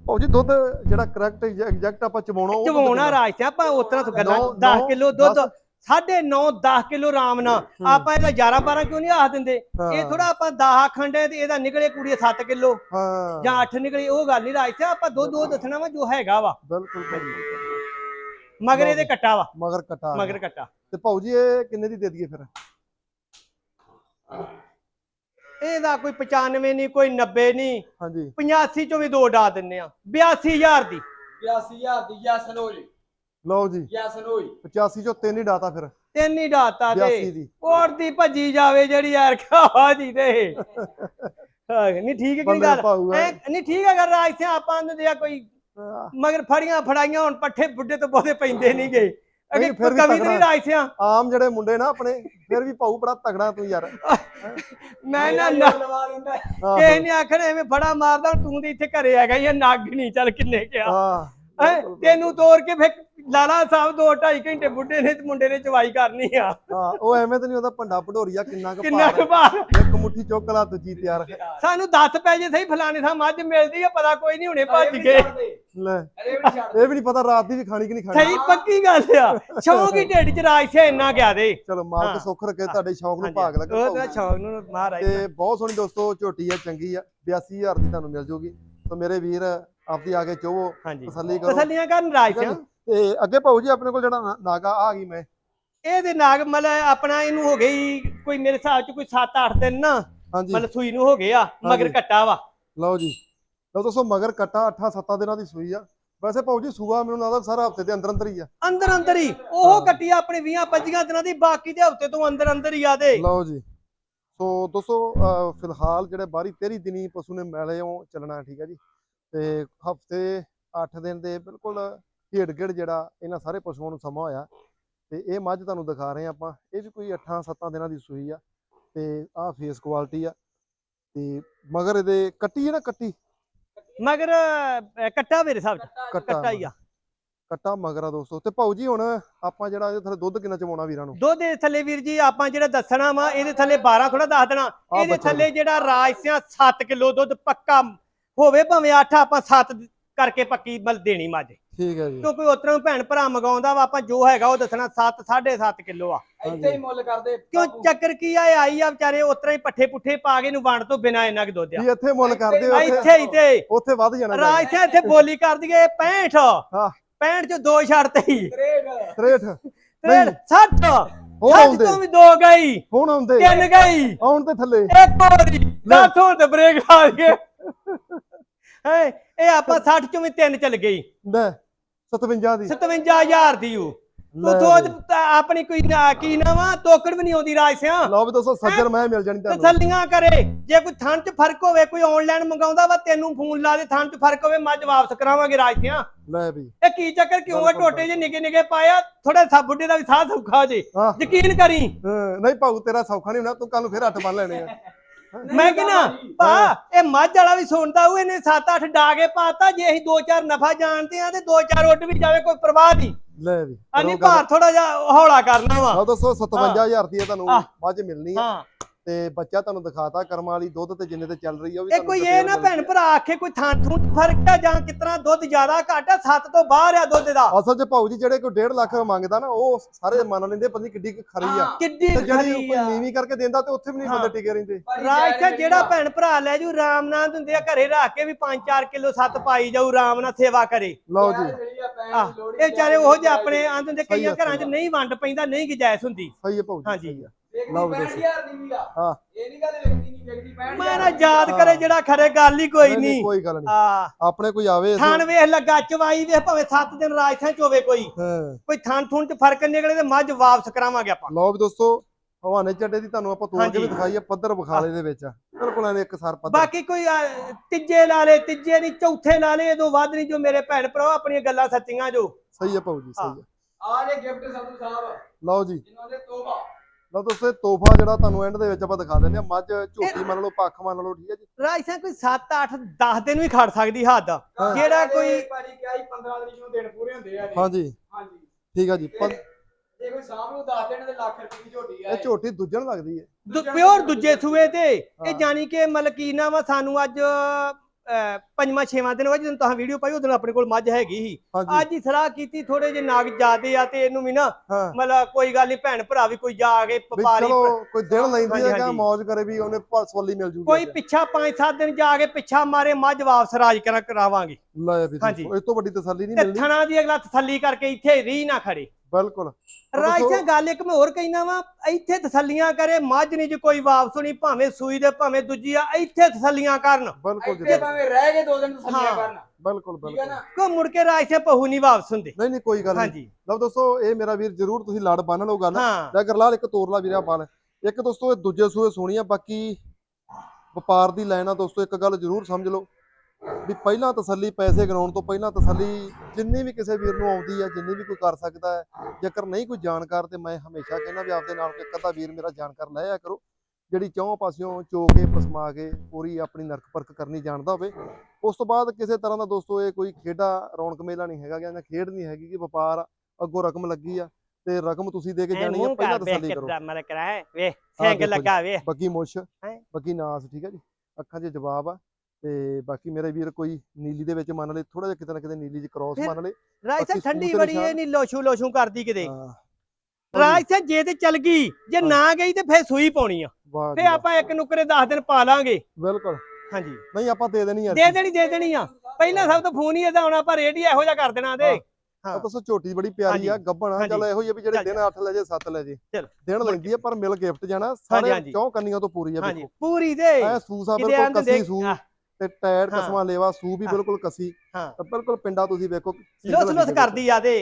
ਉਹ ਜੀ ਦੁੱਧ ਜਿਹੜਾ ਕਰੈਕਟ ਐਗਜ਼ੈਕਟ ਆਪਾਂ ਚਵਾਉਣਾ ਉਹ ਚਵਾਉਣਾ? ਰਾਜ ਤੇ ਆਪਾਂ ਉਤਰਾ ਤੋਂ ਗੱਲਾਂ ਨੌ- 10 ਨੌ, ਕਿਲੋ ਦੁੱਧ ਦਸ। 9.5 10 ਕਿਲੋ ਆਰਾਮ ਨਾਲ। ਆਪਾਂ ਇਹਦਾ 11 12 ਕਿਉਂ ਨਹੀਂ ਆਖ ਦਿੰਦੇ ਇਹ ਥੋੜਾ ਆਪਾਂ 10 ਆਖੰਡੇ ਤੇ ਇਹਦਾ ਨਿਕਲੇ ਕੁੜੀ 7 ਕਿਲੋ ਹਾਂ ਜਾਂ 8 ਨਿਕਲੀ ਉਹ ਗੱਲ ਨਹੀਂ ਰਾਜ ਤੇ ਆਪਾਂ ਦੁੱਧ ਉਹ ਦੱਸਣਾ ਵਾ ਜੋ ਹੈਗਾ ਵਾ ਬਿਲਕੁਲ। ਮਗਰ ਇਹਦੇ। ਕੱਟਾ ਵਾ ਮਗਰ ਕਟਾ ਮਗਰ। ਕੱਟਾ ਤੇ ਭਾਊ ਜੀ ਇਹ ਕਿੰਨੇ ਦੀ ਦੇ ਦਈਏ ਫਿਰ ਇਹਦਾ ਕੋਈ 95 ਨਹੀਂ ਕੋਈ 90 ਨਹੀਂ। ਹਾਂਜੀ। 85 ਚੋਂ ਵੀ ਦੋ ਡਾ ਦਿੰਨੇ ਆ। 82000 ਦੀ। 82000 ਦੀ ਯੈਸਨ ਹੋਈ ਲਓ ਜੀ। ਯੈਸਨ ਹੋਈ 85 ਚੋਂ ਤਿੰਨ ਹੀ ਡਾਤਾ ਫਿਰ। ਤਿੰਨ ਹੀ ਡਾਤਾ 82 ਤੇ ਦੀ। ਕੋਰ ਦੀ ਭੱਜੀ ਜਾਵੇ ਜਿਹੜੀ ਯਾਰ ਖਾਵਾ ਜੀ ਹਾਂ, ਨਹੀਂ ਠੀਕ ਹੈ ਕਿ ਗੱਲ। ਨਹੀਂ ਠੀਕ ਹੈ ਅਗਰ ਰਾਜ ਸੇ ਆਪਾਂ ਨੂੰ ਦਿਆ ਕੋਈ ਮਗਰ ਫੜੀਆਂ ਫੜਾਈਆਂ ਹੁਣ ਪੱਠੇ ਬੁੱਢੇ ਤੋਂ ਬਹੁਤੇ ਪੈਂਦੇ ਨਹੀਂ ਗਏ ਅਗੇ ਫਿਰ ਵੀ ਕਵੀ ਤੇ ਨਹੀਂ। ਰਾਜ ਸਿਆ। ਆਮ ਜਿਹੜੇ ਮੁੰਡੇ ਨਾ ਆਪਣੇ ਫਿਰ ਵੀ ਭਾਊ ਬੜਾ ਤਗੜਾ ਤੂੰ ਯਾਰ। ਮੈਂ ਨਾ ਲਵਾ ਲੈਂਦਾ। ਕਿਸੇ ਨੇ ਆਖਣਾ ਐਵੇਂ ਫੜਾ ਮਾਰਦਾ ਤੂੰ ਤੇ ਇੱਥੇ ਘਰੇ ਹੈਗਾ ਇਹ ਨੱਗ ਨਹੀਂ ਚੱਲ ਕਿੰਨੇ ਕਿਹਾ ਹਾਂ? ਤੈਨੂੰ ਤੋੜ ਕੇ ਫਿਰ ਲਾਲਾ ਸਾਹਿਬ ਦੋ ਢਾਈ ਘੰਟੇ ਬੁੱਢੇ ਨੇ ਤੇ ਮੁੰਡੇ ਨੇ ਚਵਾਈ ਕਰਨੀ ਆ। ਹਾਂ ਉਹ ਐਵੇਂ ਤੇ ਨਹੀਂ ਉਹਦਾ ਭੰਡਾ ਭਡੋਰੀਆ ਕਿੰਨਾ ਕੁ ਕਿੰਨਾ ਕੁ ਭਾਰ ਮੁੱਠੀ ਚੁੱਕ ਲਾ ਦੂਜੀ ਤਿਆਰ। ਸਾਨੂੰ ਦੱਸ ਪੈ ਜੇ ਸਹੀ ਫਲਾਣੇ ਥਾਂ ਮੱਝ ਮਿਲਦੀ ਆ ਪਤਾ ਕੋਈ ਨਹੀਂ ਹੁਣੇ ਭੱਜ ਗਏ। ਲੈ ਇਹ ਵੀ ਨਹੀਂ ਪਤਾ ਰਾਤ ਦੀ ਵੀ ਖਾਣੀ ਕਿ ਨਹੀਂ ਖਾਣੀ। ਸਹੀ ਪੱਕੀ ਗੱਲ ਆ। ਸ਼ੌਂਕ ਹੀ ਢਿੱਡ ਚ ਰਾਜ ਸੇ ਇੰਨਾ ਗਿਆ ਦੇ। ਚਲੋ ਮਾਲਕ। ਸੁੱਖ ਰੱਖੇ ਤੁਹਾਡੇ ਸ਼ੌਂਕ ਨੂੰ ਭਾਗ ਲੱਗੇ ਉਹ ਭਾਊ ਤਾਂ ਜੀ। ਸ਼ੌਂਕ ਨੂੰ ਮਹਾਰਾਜ ਤੇ ਬਹੁਤ ਸੋਹਣੀ ਦੋਸਤੋ ਝੋਟੀ ਆ ਚੰਗੀ ਆ। 82000 ਦੀ ਤੁਹਾਨੂੰ ਮਿਲ ਜੂਗੀ। ਸੋ ਮੇਰੇ ਵੀਰ ਆਪਦੀ ਆ ਕੇ ਚੋਵੋ ਤਸੱਲੀ ਕਰੋ। ਤਸੱਲੀਆਂ ਕਰਨ ਰਾਜ ਸਿਆ ਤੇ ਅੱਗੇ ਭਾਊ ਜੀ ਆਪਣੇ ਕੋਲ ਜਿਹੜਾ ਨਾਗਾ ਆ ਗਈ ਮੈਂ। ਇਹਦੇ ਨਾਗ ਮਤਲਬ ਆਪਣਾ ਇਹਨੂੰ ਹੋ ਗਈ ਕੋਈ ਮੇਰੇ ਹਿਸਾਬ ਚ ਕੋਈ 7-8 ਦਿਨ ਨਾ ਹਾਂਜੀ। ਮਤਲਬ ਸੂਈ ਨੂੰ ਹੋ ਗਏ ਆ ਮਗਰ। ਕੱਟਾ ਵਾ। ਲਓ ਜੀ। ਲਓ ਦੋਸਤੋ ਮਗਰ ਕੱਟਾ 8-7 ਦਿਨਾਂ ਦੀ ਸੂਈ ਆ। ਵੈਸੇ ਭਾਊ ਜੀ ਸੂਆ ਮੈਨੂੰ ਲੱਗਦਾ ਸਾਰਾ ਹਫ਼ਤੇ ਦੇ ਅੰਦਰ ਅੰਦਰ ਹੀ ਆ। ਅੰਦਰ ਅੰਦਰ ਹੀ ਉਹ ਕੱਟੀ ਆ ਆਪਣੇ 20-25 ਦਿਨਾਂ ਦੀ ਬਾਕੀ ਦੇ ਹਫ਼ਤੇ ਤੋਂ ਅੰਦਰ ਅੰਦਰ ਹੀ ਆ ਦੇ। ਲਓ ਜੀ। ਸੋ ਦੋਸਤੋ ਫਿਲਹਾਲ ਜਿਹੜੇ ਬਾਰੀ 13 ਦਿਨੀ ਪਸ਼ੂ ਨੇ ਮੈਲੇ ਉਹ ਚੱਲਣਾ ਠੀਕ ਹੈ ਜੀ। ਤੇ ਹਫ਼ਤੇ 8 ਦਿਨ ਦੇ ਬਿਲਕੁਲ ਢੇੜ ਗੇੜ ਜਿਹੜਾ ਇਹਨਾਂ ਸਾਰੇ ਪਸ਼ੂਆਂ ਨੂੰ ਸਮਾਂ ਹੋਇਆ। ਤੇ ਇਹ ਮੱਝ ਤੁਹਾਨੂੰ ਦਿਖਾ ਰਹੇ ਆਪਾਂ। ਇਹ ਵੀ ਕੋਈ 8-7 ਦਿਨਾਂ ਦੀ ਸੂਈ ਆ ਤੇ ਆਹ ਫੇਸ ਕੁਆਲਿਟੀ ਆ ਤੇ ਮਗਰ ਇਹਦੇ ਕੱਟੀ ਹੈ ਨਾ ਕੱਟੀ? ਮਗਰ ਅਹ, ਕੱਟਾ ਮੇਰੇ ਹਿਸਾਬ ਚ। ਕੱਟਾ ਕੱਟਾ ਹੀ ਆ। ਕੱਟਾ ਮਗਰ ਆ ਦੋਸਤੋ। ਤੇ ਭਾਊ ਜੀ ਹੁਣ ਆਪਾਂ ਜਿਹੜਾ ਇਹਦੇ ਥੱਲੇ ਦੁੱਧ ਕਿੰਨਾ ਚਵਾਉਣਾ ਵੀਰਾਂ ਨੂੰ? ਦੁੱਧ ਦੇ ਥੱਲੇ ਵੀਰ ਜੀ ਆਪਾਂ ਜਿਹੜਾ ਦੱਸਣਾ ਵਾ ਇਹਦੇ ਥੱਲੇ 12 ਥੋੜਾ ਦੱਸ ਦੇਣਾ। ਆਹ ਇਹਦੇ ਬੱਚਾ ਥੱਲੇ ਜਿਹੜਾ ਰਾਜ ਸਿਆ 7 ਕਿਲੋ ਦੁੱਧ ਪੱਕਾ ਹੋਵੇ ਭਾਵੇਂ 8 ਆਪਾਂ 7 ਕਰਕੇ ਪੱਕੀ ਮਲ ਦੇਣੀ ਮੱਝ। ਠੀਕ ਹੈ ਜੀ। ਕਿਉਂਕਿ ਉਤਰਾ ਭੈਣ ਭਰਾ ਮਗਾਉਂਦਾ ਵਾ ਆਪਾਂ ਜੋ ਹੈਗਾ ਉਹ ਦੱਸਣਾ 7 7.5 ਕਿਲੋ ਆ। ਇੱਥੇ ਹੀ ਮੁੱਲ ਕਰਦੇ ਕਿਉਂ। ਚੱਕਰ ਕੀ ਆ ਇਹ ਆਈ ਆ ਵਿਚਾਰੇ ਉਤਰਾ ਹੀ ਪੱਠੇ ਪੁੱਠੇ ਪਾ ਕੇ ਨੂੰ ਵੰਡ ਤੋਂ ਬਿਨਾ ਇੰਨਾ ਕਿ ਦੁੱਧ ਆ। ਜੀ ਇੱਥੇ ਮੁੱਲ ਕਰਦੇ ਹੋ ਇੱਥੇ ਹੀ ਤੇ। ਉੱਥੇ ਵੱਧ ਜਾਣਾ ਰਾਜ ਸਿਆ ਇੱਥੇ ਬੋਲੀ ਕਰ ਦਈਏ 65 ਹਾਂ। 65 ਚ ਦੋ ਛੱਡਤੇ ਹੀ। ਤਰੇੜ 63 ਤੇ 60 ਹੋਰ 60 ਆਉਂਦੇ। ਤੋਂ ਵੀ ਦੋ ਗਈ। ਹੁਣ ਆਉਂਦੇ। ਤਿੰਨ ਗਈ। ਆਉਣ ਤੇ ਥੱਲੇ। ਇੱਕ ਹੋਰੀ ਦਸ ਹੁਣ ਤੇ ਬ੍ਰੇਕ ਲਾ ਲਈਏ। ਹੈ ਇਹ ਆਪਾਂ 60 ਚੋਂ ਵੀ ਤਿੰਨ ਚੱਲ ਗਈ। ਲੈ। 57 ਦੀ। 57000 ਦੀ ਉਹ। ਲੈ ਤੂੰ ਤਾਂ ਆਪਣੀ ਕੋਈ ਨਾ ਕੀ ਨਾ ਵਾ ਤੋਕੜ ਵੀ ਨਹੀਂ ਆਉਂਦੀ ਰਾਜ ਸਿਆ ਲਓ ਵੀ ਦੋਸਤੋ ਸੱਜਰ ਮੈਂ ਮਿਲ ਜਾਣੀ ਤੁਹਾਨੂੰ। ਤਸੱਲੀਆਂ ਕਰੇ। ਜੇ ਕੋਈ ਥਣ ਚ ਫ਼ਰਕ ਹੋਵੇ ਕੋਈ ਆਨਲਾਈਨ ਮੰਗਾਉਂਦਾ ਵਾ ਤੈਨੂੰ ਫੋਨ ਲਾ ਦੇ ਥਣ ਚ ਫ਼ਰਕ ਹੋਵੇ ਮੱਝ ਵਾਪਸ ਕਰਾਵਾਂਗੇ ਰਾਜ ਸਿਆ ਲੈ ਵੀ। ਇਹ ਕੀ ਚੱਕਰ ਕਿਉਂ ਆ ਟੋਟੇ ਜੇ ਨਿੱਕੇ ਨਿੱਕੇ ਪਾਇਆ ਥੋੜਾ ਸਾ ਬੁੱਢੇ ਦਾ ਵੀ ਸਾਹ ਸੌਖਾ ਜੇ। ਹਾਂ। ਯਕੀਨ ਕਰੀ। ਹਾਂ, ਨਹੀਂ ਭਾਊ ਤੇਰਾ ਸੌਖਾ ਨਹੀਂ ਹੋਣਾ ਤੂੰ ਕੱਲ ਨੂੰ ਫਿਰ ਹੱਥ ਬੰਨ ਲੈਣੇ ਆ। [LAUGHS] ਮੈਂ ਕਹਿੰਦਾ ਭਾ ਇਹ ਮੱਝ ਵਾਲਾ ਵੀ ਸੁਣਦਾ ਉਹ ਇਹਨੇ 7-8 ਡਾ ਕੇ ਪਾਤਾ ਜੇ ਅਸੀਂ 2-4 ਨਫਾ ਜਾਣਦੇ ਆ ਤੇ 2-4 ਉੱਡ ਵੀ ਜਾਵੇ ਕੋਈ ਪਰਵਾਹ ਨਹੀਂ। ਲੈ ਵੀ ਅਨੀ ਭਾਰ ਥੋੜਾ ਜਿਹਾ ਹੌਲਾ ਕਰਨਾ ਵਾ। ਲਓ ਦੋਸਤੋ 57000 ਦੀ ਇਹ ਤੁਹਾਨੂੰ। ਮੱਝ ਮਿਲਣੀ ਆ। ਹਾਂ। ਤੇ ਬੱਚਾ ਤੁਹਾਨੂੰ ਦਿਖਾਤਾ ਕਰਮ ਵਾਲੀ ਦੁੱਧ ਤੇ ਜਿੰਨੇ ਤੇ ਚੱਲ ਰਹੀ ਆ ਉਹ ਵੀ ਇਹ ਤੁਹਾਨੂੰ ਕੋਈ ਇਹ ਨਾ। ਭੈਣ ਭਰਾ ਆਖੇ ਕੋਈ ਥਾਂ ਥੂੰ ਫ਼ਰਕ ਆ ਜਾਂ ਕਿਤਨਾ ਦੁੱਧ ਜ਼ਿਆਦਾ ਘੱਟ ਆ 7 ਤੋਂ ਬਾਹਰ ਆ ਦੁੱਧ ਦਾ ਅਸਲ 'ਚ ਭਾਊ ਜੀ ਜਿਹੜੇ ਕੋਈ 1.5 ਲੱਖ ਮੰਗਦਾ ਨਾ ਉਹ ਸਾਰੇ ਮੰਨ ਲੈਂਦੇ ਪਤਾ ਨਹੀਂ ਕਿੱਡੀ ਕੁ ਖਰੀ ਆ ਕਿੱਡੀ ਤੇ ਜਿਹੜੀ ਖਰੀ ਕੋਈ ਆ ਨੀਵੀਂ ਕਰਕੇ ਦਿੰਦਾ ਤੇ ਉੱਥੇ ਵੀ ਨਹੀਂ। ਬੰਦੇ ਟਿਕੇ ਰਹਿੰਦੇ ਰਾਜ ਤੇ ਜਿਹੜਾ ਭੈਣ ਭਰਾ ਲੈ ਜੂ ਰਾਮ ਨਾਲ ਹੁੰਦੇ ਆ ਘਰੇ ਰੱਖ ਕੇ ਵੀ 5-4 ਕਿਲੋ ਸੱਤ ਪਾਈ ਜਾਊ ਰਾਮ ਨਾਲ ਸੇਵਾ ਕਰੇ ਲਓ ਜੀ ਆ ਇਹ ਵਿਚਾਰੇ ਉਹ ਜਿਹੇ ਆਪਣੇ ਆਂਦੇ ਹੁੰਦੇ ਸਹੀ ਕਈਆਂ ਆ, ਘਰਾਂ 'ਚ ਸਹੀ ਆ। ਨਹੀਂ ਵੰਡ ਪੈਂਦਾ ਨਹੀਂ ਗੁਜਾਇਸ਼ ਹੁੰਦੀ ਸਹੀ ਹੈ ਭਾਊ ਜੀ ਹਾਂਜੀ। ਸਹੀ ਆ। ਲਓ ਲਓ ਵੀ ਦੱਸੋ। ਦੀ ਵੀ ਆ। ਹਾਂ। ਇਹ ਨਹੀਂ ਗੱਲ ਵੇਖਦੀ ਨਹੀਂ ਵੇਖਦੀ 65000 ਮੈਂ ਨਾ ਯਾਦ ਕਰੇ ਜਿਹੜਾ ਖਰੇ ਗੱਲ ਹੀ ਕੋਈ ਨਹੀਂ ਕੋਈ ਗੱਲ ਨਹੀਂ ਆ ਆਪਣੇ ਕੋਈ ਆਵੇ ਇੱਥੇ- ਥਣ ਵੇਖ ਲੱਗਾ ਚਵਾਈ ਵੇਖ ਭਾਵੇਂ 7 ਦਿਨ ਰਾਜਥਾਂ ਚ ਹੋਵੇ ਕੋਈ। ਹਾਂ। ਕੋਈ ਥਣ ਥੁਣ ਚ ਫ਼ਰਕ ਨਿਕਲੇ ਤੇ ਮੱਝ ਵਾਪਸ ਕਰਾਵਾਂਗੇ ਆਪਾਂ। ਲਓ ਵੀ ਦੋਸਤੋ ਹਵਾਨੇ ਚੱਡੇ ਦੀ ਤੁਹਾਨੂੰ ਆਪਾਂ ਤੋੜ ਕੇ ਵੀ ਹਾਂਜੀ। ਦਿਖਾਈ ਆ ਪੱਧਰ ਬਖਾਲੇ ਦੇ ਵਿੱਚ। ਬਿਲਕੁਲ ਐਵੇਂ ਇੱਕ ਸਰ ਪੱਧਰ। ਬਾਕੀ ਕੋਈ ਤੀਜੇ ਲਾ ਲੇ ਤੀਜੇ ਨਹੀਂ ਚੌਥੇ ਲਾ ਲੇ ਇਹਦੋਂ ਵੱਧ ਨਹੀਂ ਜੋ ਮੇਰੇ ਭੈਣ ਭਰਾ ਆਪਣੀਆਂ ਗੱਲਾਂ ਸੱਚੀਆਂ ਜੋ। ਸਹੀ ਹੈ ਜੀ ਸਹੀ ਹੈ। ਆ ਜੇ ਗਿਫਟ ਸੰਧੂ ਸਾਹਿਬ। ਲਓ ਜੀ। ਜਿਨ੍ਹਾਂ ਦੇ ਤੋਬਾ। ਲਓ ਦੋਸਤੋ ਇਹ ਤੋਹਫਾ ਜਿਹੜਾ ਤੁਹਾਨੂੰ ਐਂਡ ਦੇ ਵਿੱਚ ਆਪਾਂ ਦਿਖਾ ਦਿੰਦੇ ਆ ਮੱਝ ਝੋਟੀ ਮੰਨ ਲਓ ਪੱਖ ਮੰਨ ਲਓ ਠੀਕ ਹੈ ਜੀ। ਰਾਜਸਥਾਨ ਕੋਈ 7 8 10 ਦਿਨ ਵੀ ਖੜ ਸਕਦੀ ਹੱਦ। ਜਿਹੜਾ ਕੋਈ ਭਾਜੀ ਕਿਹਾ ਸੀ 15 ਦਿਨ ਨੂੰ ਦਿਨ ਪੂਰੇ ਹੁੰਦੇ ਆ ਜੀ। ਹਾਂਜੀ। ਹਾਂਜੀ। ਠੀਕ ਆ ਜੀ। ਜੇ ਕੋਈ ਸਾਹਬ ਨੂੰ ਦੱਸ ਦੇਣ ਤੇ ਲੱਖ ਰੁਪਏ ਦੀ ਝੋਟੀ ਆ ਇਹ ਝੋਟੀ ਦੁੱਜਣ ਲੱਗਦੀ ਹੈ। ਪਿਓਰ ਦੂਜੇ ਸੂਏ ਤੇ। ਇਹ ਜਾਨੀ ਕਿ ਮਲਕੀਨਾ ਵਾ ਸਾਨੂੰ ਅੱਜ ਪੰਜਵਾਂ ਛੇਵਾਂ ਦਿਨ ਹੋਇਆ ਜਦੋਂ ਤੁਸੀਂ ਵੀਡੀਓ ਪਾਈ ਉਦੋਂ ਆਪਣੇ ਕੋਲ ਮੱਝ ਹੈਗੀ ਸੀ। ਅੱਜ ਹੀ ਸਲਾਹ ਕੀਤੀ ਥੋੜੇ ਜਿਹੇ ਨਾਗ ਜਾਦੇ ਆ ਤੇ ਇਹਨੂੰ ਵੀ ਨਾ ਮਤਲਬ ਕੋਈ ਗੱਲ ਨਹੀਂ ਭੈਣ ਭਰਾ ਵੀ ਕੋਈ ਜਾ ਕੇ ਵਪਾਰੀ ਚਲੋ ਕੋਈ ਦਿਨ ਲੈਂਦੀ ਹੈ ਹਾਂਜੀ। ਮੌਜ ਕਰੇ ਵੀ ਉਹਨੇ ਪਸਵੱਲੀ ਮਿਲ ਜੂਗੀ ਕੋਈ। ਪਿੱਛਾ 5-7 ਦਿਨ ਜਾ ਕੇ ਪਿੱਛਾ ਮਾਰੇ ਮੱਝ ਵਾਪਸ ਰਾਜ ਕਰਾ ਕਰਾਵਾਂਗੇ। ਲੈ ਵੀ ਇਸ ਤੋਂ ਵੱਡੀ ਤਸੱਲੀ ਨਹੀਂ ਤੇ ਮਿਲਦੀ ਥਣਾ ਦੀ ਅਗਲਾ ਤਸੱਲੀ ਕਰਕੇ ਇੱਥੇ ਰੀ ਨਾ ਖੜੇ। ਬਿਲਕੁਲ। ਰਾਜ ਗੱਲ ਇੱਕ ਮੈਂ ਹੋਰ ਕਹਿਣਾ ਵਾ ਇੱਥੇ ਤਸੱਲੀਆਂ ਕਰੇ ਮੱਝ ਨਹੀਂ ਜੇ ਕੋਈ ਵਾਪਸ ਨਹੀਂ ਭਾਵੇਂ ਸੂਈ ਦੇ ਭਾਵੇਂ ਦੂਜੀ ਆ ਇੱਥੇ ਤਸੱਲੀਆਂ ਕਰਨ। ਬਿਲਕੁਲ ਜੀ ਇੱਥੇ ਭਾਵੇਂ ਰਹਿ ਗਏ ਦੋ ਦਿਨ ਤਸੱਲੀਆਂ। ਕਰਨ। ਬਿਲਕੁਲ ਠੀਕ ਹੈ ਬਿਲਕੁਲ। ਨਾ? ਕੋ ਮੁੜ ਕੇ ਰਾਜ ਸਿੰਘ ਪਹੂ ਨਹੀਂ ਵਾਪਸ ਹੁੰਦੇ। ਨਹੀਂ ਨਹੀਂ ਕੋਈ ਗੱਲ ਨਹੀਂ। ਹਾਂਜੀ ਲਓ ਦੋਸਤੋ ਇਹ ਮੇਰਾ ਵੀਰ ਜਰੂਰ ਤੁਸੀਂ ਲੜ ਬੰਨ ਲਓ ਗੱਲ। ਲੈ ਗਰਲਾਲ ਇੱਕ ਤੋਰਲਾ ਵੀਰਿਆ ਪਾਲ ਇੱਕ ਦੋਸਤੋ ਇਹ ਦੂਜੇ ਸੂਏ ਸੋਹਣੀ ਆ ਬਾਕੀ ਵਪਾਰ ਦੀ ਲਾਈਨ ਆ ਦੋਸਤੋ ਇੱਕ ਗੱਲ ਜਰੂਰ ਸਮਝ ਲਓ। ਵੀ ਪਹਿਲਾਂ ਤਸੱਲੀ ਪੈਸੇ ਗਣਾਉਣ ਤੋਂ ਪਹਿਲਾਂ ਤਸੱਲੀ ਜਿੰਨੀ ਵੀ ਕਿਸੇ ਵੀਰ ਨੂੰ ਆਉਂਦੀ ਆ ਜਿੰਨੀ ਵੀ ਕੋਈ ਕਰ ਸਕਦਾ ਹੈ ਜੇਕਰ ਨਹੀਂ ਕੋਈ ਜਾਣਕਾਰ ਤੇ ਮੈਂ ਹਮੇਸ਼ਾ ਕਹਿੰਦਾ ਵੀ ਆਪਦੇ ਨਾਲ ਇੱਕ ਅੱਧਾ ਵੀਰ ਮੇਰਾ ਜਾਣਕਾਰ ਲਾਇਆ ਕਰੋ। ਜਿਹੜੀ ਚੌਂ ਪਾਸਿਓਂ ਚੋ ਕੇ ਪਸਮਾ ਕੇ ਪੂਰੀ ਆਪਣੀ ਨਰਕ ਪਰਖ ਕਰਨੀ ਜਾਣਦਾ ਹੋਵੇ ਉਸ ਤੋਂ ਬਾਅਦ ਕਿਸੇ ਤਰ੍ਹਾਂ ਦਾ ਦੋਸਤੋ ਇਹ ਕੋਈ ਖੇਡਾ ਰੌਣਕ ਮੇਲਾ ਨਹੀਂ ਹੈਗਾ ਜਾਂ ਖੇਡ ਨਹੀਂ ਹੈਗੀ ਕਿ ਵਪਾਰ ਅੱਗੋਂ ਰਕਮ ਲੱਗੀ ਆ ਤੇ ਰਕਮ ਤੁਸੀਂ ਦੇ ਕੇ ਜਾਣੀ ਆ ਮੂੰਹ ਪਹਿਲਾਂ ਤਸੱਲੀ ਕਰੋ। ਮਰ ਕਰਾਏ ਵੇ ਆਹ ਸਿੰਘ ਦੇਖੋ ਜੀ। ਲੱਗਾ ਵੇ ਬੱਗੀ ਮੁੱਛ ਹੈਂ? ਬੱਗੀ ਨਾਸ ਠੀਕ ਹੈ ਜੀ। ਅੱਖਾਂ 'ਚ ਜਵਾਬ ਆ। ਤੇ ਬਾਕੀ ਮੇਰੇ ਵੀਰ ਕੋਈ ਨੀਲੀ ਦੇ ਵਿੱਚ ਮੰਨ ਲਏ ਥੋੜਾ ਜਿਹਾ ਕਿਤੇ ਨਾ ਕਿਤੇ ਨੀਲੀ 'ਚ ਕ੍ਰਾਸ ਮੰਨ ਲਏ ਰਾਜ ਸਿੰਘ ਠੰਡੀ ਬੜੀ ਇਹ ਨਹੀਂ ਲੋਸ਼ੂ ਲੋਸ਼ੂ ਕਰਦੀ ਕਿਤੇ। ਰਾਜ ਸਿੰਘ ਜੇ ਤੇ ਚਲ ਗਈ ਜੇ ਨਾ ਗਈ ਤੇ ਫੇਰ ਸੂਈ ਪਾਉਣੀ ਆ। ਵਾਹ। ਆਪਾਂ ਇੱਕ ਨੁਕਰੇ 10 ਦਿਨ ਪਾ ਲਾਂਗੇ। ਬਿਲਕੁਲ। ਹਾਂਜੀ। ਨਹੀਂ ਆਪਾਂ ਦੇ ਦੇਣੀ ਆ ਦੇ ਦੇਣੀ ਦੇ ਦੇਣੀ ਆ। ਪਹਿਲਾਂ ਸਭ ਤੋਂ ਫੋਨ ਹੀ ਇਹਦਾ ਆਉਣਾ ਪਰ ਹੀ ਇਹੋ ਜਿਹਾ ਕਰ ਦੇਣਾ ਤੇ। ਹਾਂ। ਦੱਸੋ ਝੋਟੀ ਬੜੀ ਪਿਆਰੀ ਆ। ਗੱਬਣ। ਚੱਲ ਇਹੋ ਹੀ ਆ ਵੀ ਜਿਹੜੇ ਦਿਨ 8 ਲੈ ਜੇ 7 ਲੈ ਜੇ। ਦਿਨ ਲੈਂਦੀ ਆ ਪਰ ਮਿਲ ਗਿਫਟ ਜਾਣਾ। ਸਾਰੇ। ਚੌਂ ਕੰਨੀਆਂ ਤੋਂ ਪੂਰੀ ਆ ਹਾਂਜੀ। ਵੇਖੋ। ਪੂਰੀ ਦੇ ਐ ਸੂਸਾ ਬਿਲਕੁਲ ਕੱਸੀ ਸੂ। ਤੇ ਟਾਇਰ ਹਾਂ। ਕਸਮਾ ਲੇਵਾ ਸੂ ਵੀ। ਬਿਲਕੁਲ ਕੱਸੀ। ਹਾਂ। ਤਾਂ ਬਿਲਕੁਲ ਪਿੰਡਾ ਤੁਸੀਂ ਵੇਖੋ ਲੁੱਸ ਲੁੱਸ ਵਿੱਚ। ਕਰਦੀ ਆ ਤੇ।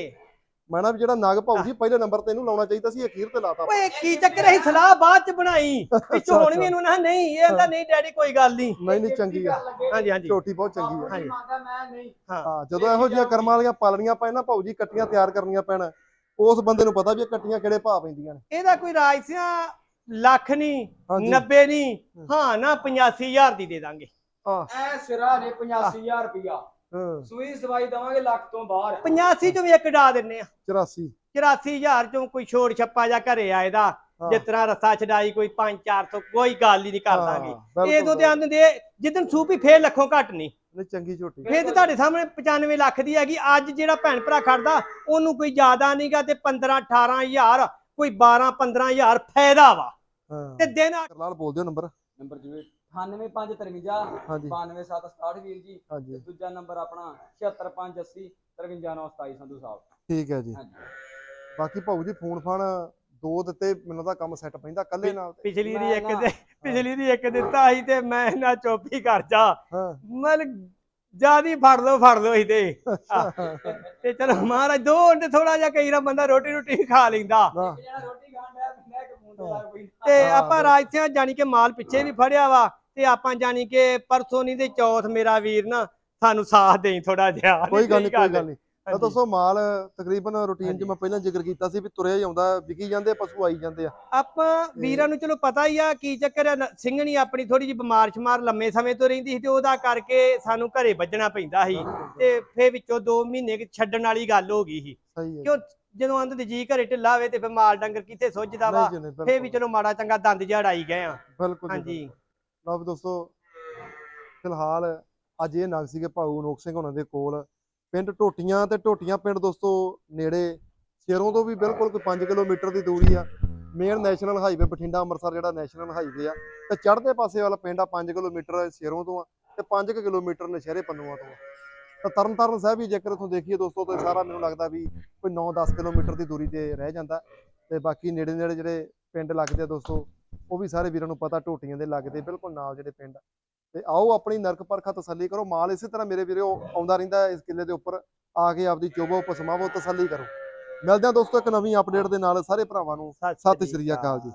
ਮੈਂ ਨਾ ਜਿਹੜਾ ਨਗ ਭਾਊ ਜੀ ਪਹਿਲੇ ਨੰਬਰ ਤੇ ਇਹਨੂੰ ਲਾਉਣਾ ਚਾਹੀਦਾ ਸੀ ਅਖੀਰ ਤੇ ਲਾਤਾ। ਓਏ ਕੀ ਚੱਕਰ ਹੈ? ਸਲਾਹ ਬਾਅਦ ਚ ਬਣਾਈ। ਪਿੱਛੋਂ ਹੁਣ ਵੀ ਇਹਨੂੰ ਨਾ ਨਹੀਂ ਇਹ ਕਹਿੰਦਾ ਨਹੀਂ ਡੈਡੀ ਕੋਈ ਗੱਲ ਨਹੀਂ। ਨਹੀਂ ਨਹੀਂ ਚੰਗੀ ਆ। ਹਾਂਜੀ ਹਾਂਜੀ। ਝੋਟੀ ਬਹੁਤ ਚੰਗੀ ਆ। ਹਾਂਜੀ। ਮੈਂ ਨਹੀਂ ਹਾਂ ਜਦੋਂ ਇਹੋ ਜਿਹੀਆਂ ਕਰਮਾਂ ਵਾਲੀਆਂ ਪਾਲਣੀਆਂ ਪੈਣ ਨਾ ਭਾਊ ਜੀ ਕੱਟੀਆਂ ਤਿਆਰ ਕਰਨੀਆਂ ਪੈਣ ਉਸ ਬੰਦੇ ਨੂੰ ਪਤਾ ਵੀ ਇਹ ਕੱਟੀਆਂ ਕਿਹੜੇ ਭਾਅ ਪੈਂਦੀਆਂ ਨੇ। ਇਹਦਾ ਕੋਈ ਰਾਜ ਸਿਆ ਲੱਖ ਨਹੀਂ ਹਾਂਜੀ। 90 ਨਹੀਂ ਹਾਂ ਨਾ 85000 ਦੀ ਦੇ ਦਾਂਗੇ। ਐ ਸਿਰਾ ਨੇ 85000 ਰੁਪਿਆ ਹਾਂ। ਸੂਈ ਸਵਾਈ ਦਵਾਂਗੇ ਲੱਖ ਤੋਂ ਬਾਹਰ। 85 ਚੋਂ ਵੀ ਇੱਕ ਡਾ ਦਿੰਨੇ ਆ। 84 84000 ਚੋਂ ਕੋਈ ਛੋੜ ਛੱਪਾ ਜਾਂ ਘਰੇ ਆਏਦਾ ਹਾਂ। ਜਿਸ ਤਰ੍ਹਾਂ ਰਸਾ ਛਡਾਈ ਕੋਈ 5-400 ਕੋਈ ਗੱਲ ਹੀ ਨਹੀਂ ਕਰ ਦਾਂਗੇ ਇਹ ਤੋਂ ਤੇ ਆਂਦੇ ਦੇ ਜਿੱਦਨ ਸੂਪੀ ਫੇਰ ਲੱਖੋਂ ਘੱਟ ਨਹੀਂ। ਨਹੀਂ ਚੰਗੀ ਝੋਟੀ। ਫੇਰ ਤੇ ਤੁਹਾਡੇ ਸਾਹਮਣੇ 95 ਲੱਖ ਦੀ ਹੈਗੀ। ਅੱਜ ਜਿਹੜਾ ਭੈਣ ਭਰਾ ਖੜਦਾ ਉਹਨੂੰ ਕੋਈ ਜ਼ਿਆਦਾ ਨਹੀਂਗਾ ਤੇ 15 18000 ਕੋਈ 12 15000 ਫਾਇਦਾ ਵਾ। ਤੇ ਦਿਨ ਲਾਲ ਬੋਲ ਦਿਓ ਨੰਬਰ। ਨੰਬਰ ਜਿਵੇਂ 98553 ਹਾਂਜੀ। 92767 ਵੀਰ ਜੀ। ਹਾਂਜੀ। ਦੂਜਾ ਨੰਬਰ ਆਪਣਾ 76580 53927 ਸੰਧੂ ਸਾਹਿਬ। ਠੀਕ ਹੈ ਜੀ। ਹਾਂਜੀ। ਬਾਕੀ ਭਾਊ ਜੀ ਫੋਨ ਫਾਨ ਦੋ ਦਿੱਤੇ ਮੈਨੂੰ ਤਾਂ ਕੰਮ ਸੈੱਟ ਪੈਂਦਾ ਕੱਲੇ ਨਾਲ ਤੇ। ਪਿਛਲੀ ਦੀ ਮੈਂ ਇੱਕ ਨਾ- ਦੇ ਪਿਛਲੀ ਦੀ ਇੱਕ ਦਿੱਤਾ ਸੀ ਤੇ ਮੈਂ ਨਾ ਚੋਪੀ ਕਰ ਜਾ। ਹਾਂ। ਮਲ ਜਿਆਦੀ ਫੜ ਲਓ ਫੜ ਲਓ ਸੀ ਤੇ ਤੇ ਚਲੋ ਮਹਾਰਾਜ ਦੋ ਘੰਟੇ ਥੋੜਾ ਜਿਹਾ ਕਈ ਵਾਰ ਬੰਦਾ ਰੋਟੀ ਰੋਟੀ ਵੀ ਖਾ ਲੈਂਦਾ। ਨਾ ਇੱਕ ਜਣਾ ਰੋਟੀ ਖਾਣ ਡਿਆ ਮੈਂ ਇੱਕ ਫੋਨ ਤੇ ਲਾ ਕੋਈ ਤੇ ਹਾਂ, ਆਪਾਂ ਰਾਜਸਿਆਂ ਜਾਨੀ ਕਿ ਮਾਲ ਪਿੱਛੇ ਵੀ ਫੜਿਆ ਵਾ। ਤੇ ਆਪਾਂ ਜਾਨੀ ਕਿ ਪਰਸੋਂ ਨਹੀਂ ਤੇ ਚੌਥ ਮੇਰਾ ਵੀਰ ਨਾ ਸਾਨੂੰ ਸਾਥ ਦੇਈ ਥੋੜਾ ਜਿਹਾ। ਕੋਈ ਗੱਲ ਨਹੀਂ ਕੋਈ ਗੱਲ ਨਹੀਂ ਤਾਂ। ਦੱਸੋ ਮਾਲ ਤਕਰੀਬਨ ਰੂਟੀਨ 'ਚ। ਮੈਂ ਪਹਿਲਾਂ ਜ਼ਿਕਰ ਕੀਤਾ ਸੀ ਵੀ ਤੁਰਿਆ ਹੀ ਆਉਂਦਾ ਵਿਕੀ ਜਾਂਦੇ ਪਸ਼ੂ ਆਈ ਜਾਂਦੇ ਆ। ਆਪਾਂ ਵੀਰਾਂ ਨੂੰ ਚਲੋ ਪਤਾ ਹੀ ਆ ਕੀ ਚੱਕਰ ਆ ਸਿੰਘਣੀ ਆਪਣੀ ਥੋੜੀ ਜਿਹੀ ਬਿਮਾਰ ਸ਼ਮਾਰ ਲੰਮੇ ਸਮੇਂ ਤੋਂ ਰਹਿੰਦੀ ਸੀ ਤੇ ਉਹਦਾ ਕਰਕੇ ਸਾਨੂੰ ਘਰੇ ਵੱਜਣਾ ਪੈਂਦਾ ਸੀ। ਤੇ ਫੇਰ ਵਿੱਚੋਂ 2 ਮਹੀਨੇ ਛੱਡਣ ਵਾਲੀ ਗੱਲ ਹੋ ਗਈ ਸੀ। ਕਿਉਂ ਜਦੋਂ ਆਂਦੇ ਤੇ ਜੀ ਘਰੇ ਢਿੱਲਾ ਹੋਵੇ ਤੇ ਫਿਰ ਮਾਲ ਡੰਗਰ ਕਿੱਥੇ ਸੁੱਜਦਾ ਵਾ ਫੇਰ ਵੀ ਚਲੋ ਮਾੜਾ ਚੰਗਾ ਦੰਦ ਜੜਾਈ ਗਏ ਆ। ਹਾਂਜੀ। ਲਓ ਵੀ ਦੋਸਤੋ, ਫਿਲਹਾਲ ਅੱਜ ਇਹ ਨਗ ਸੀਗੇ ਭਾਊ ਨੋਕ ਸਿੰਘ ਉਹਨਾਂ ਦੇ ਕੋਲ। ਪਿੰਡ ਟੋਟੀਆਂ ਤੇ ਟੋਟੀਆਂ ਪਿੰਡ ਦੋਸਤੋ ਨੇੜੇ, ਸ਼ੇਰੋਂ ਤੋਂ ਵੀ ਬਿਲਕੁਲ ਕੋਈ 5 ਕਿਲੋਮੀਟਰ ਦੀ ਦੂਰੀ ਆ। Main national highway Bathinda Amritsar ਜਿਹੜਾ ਨੈਸ਼ਨਲ ਹਾਈਵੇ ਆ। ਤੇ ਚੜ੍ਹਦੇ ਪਾਸੇ ਵਾਲਾ ਪਿੰਡ ਆ 5 ਕਿਲੋਮੀਟਰ ਸ਼ੇਰੋਂ ਤੋਂ ਆ ਤੇ 5 ਕਿਲੋਮੀਟਰ ਨਸ਼ਹਿਰੇ ਪੰਨੂਆਂ ਤੋਂ ਆ। ਤਾਂ ਤਰਨਤਾਰਨ ਸਾਹਿਬ ਵੀ ਜੇਕਰ ਇੱਥੋਂ ਦੇਖੀਏ ਦੋਸਤੋ, ਤਾਂ ਸਾਰਾ ਮੈਨੂੰ ਲੱਗਦਾ ਵੀ ਕੋਈ 9-10 ਕਿਲੋਮੀਟਰ ਦੀ ਦੂਰੀ ਤੇ ਰਹਿ ਜਾਂਦਾ। ਤੇ ਬਾਕੀ ਨੇੜੇ ਨੇੜੇ ਜਿਹੜੇ ਪਿੰਡ ਲੱਗਦੇ ਆ ਦੋਸਤੋ ਉਹ ਵੀ ਸਾਰੇ ਵੀਰਾਂ ਨੂੰ ਪਤਾ ਟੋਟੀਆਂ ਦੇ ਲੱਗਦੇ ਬਿਲਕੁਲ ਨਾਲ ਜਿਹੜੇ ਪਿੰਡ। ਤੇ ਆਓ ਆਪਣੀ ਨਰਕ ਪਰਖਾ ਤਸੱਲੀ ਕਰੋ। ਮਾਲ ਇਸੇ ਤਰ੍ਹਾਂ ਮੇਰੇ ਵੀਰੋ ਆਉਂਦਾ ਰਹਿੰਦਾ ਇਸ ਕਿੱਲੇ ਦੇ ਉੱਪਰ। ਆ ਕੇ ਆਪਦੀ ਚੋਬੋ ਪਸਮਾਵੋ ਤਸੱਲੀ ਕਰੋ। ਮਿਲਦੇ ਆ ਦੋਸਤੋ ਇੱਕ ਨਵੀਂ ਅਪਡੇਟ ਦੇ ਨਾਲ। ਸਾਰੇ ਭਰਾਵਾਂ ਨੂੰ ਸਤਿ ਸ਼੍ਰੀ ਅਕਾਲ ਜੀ।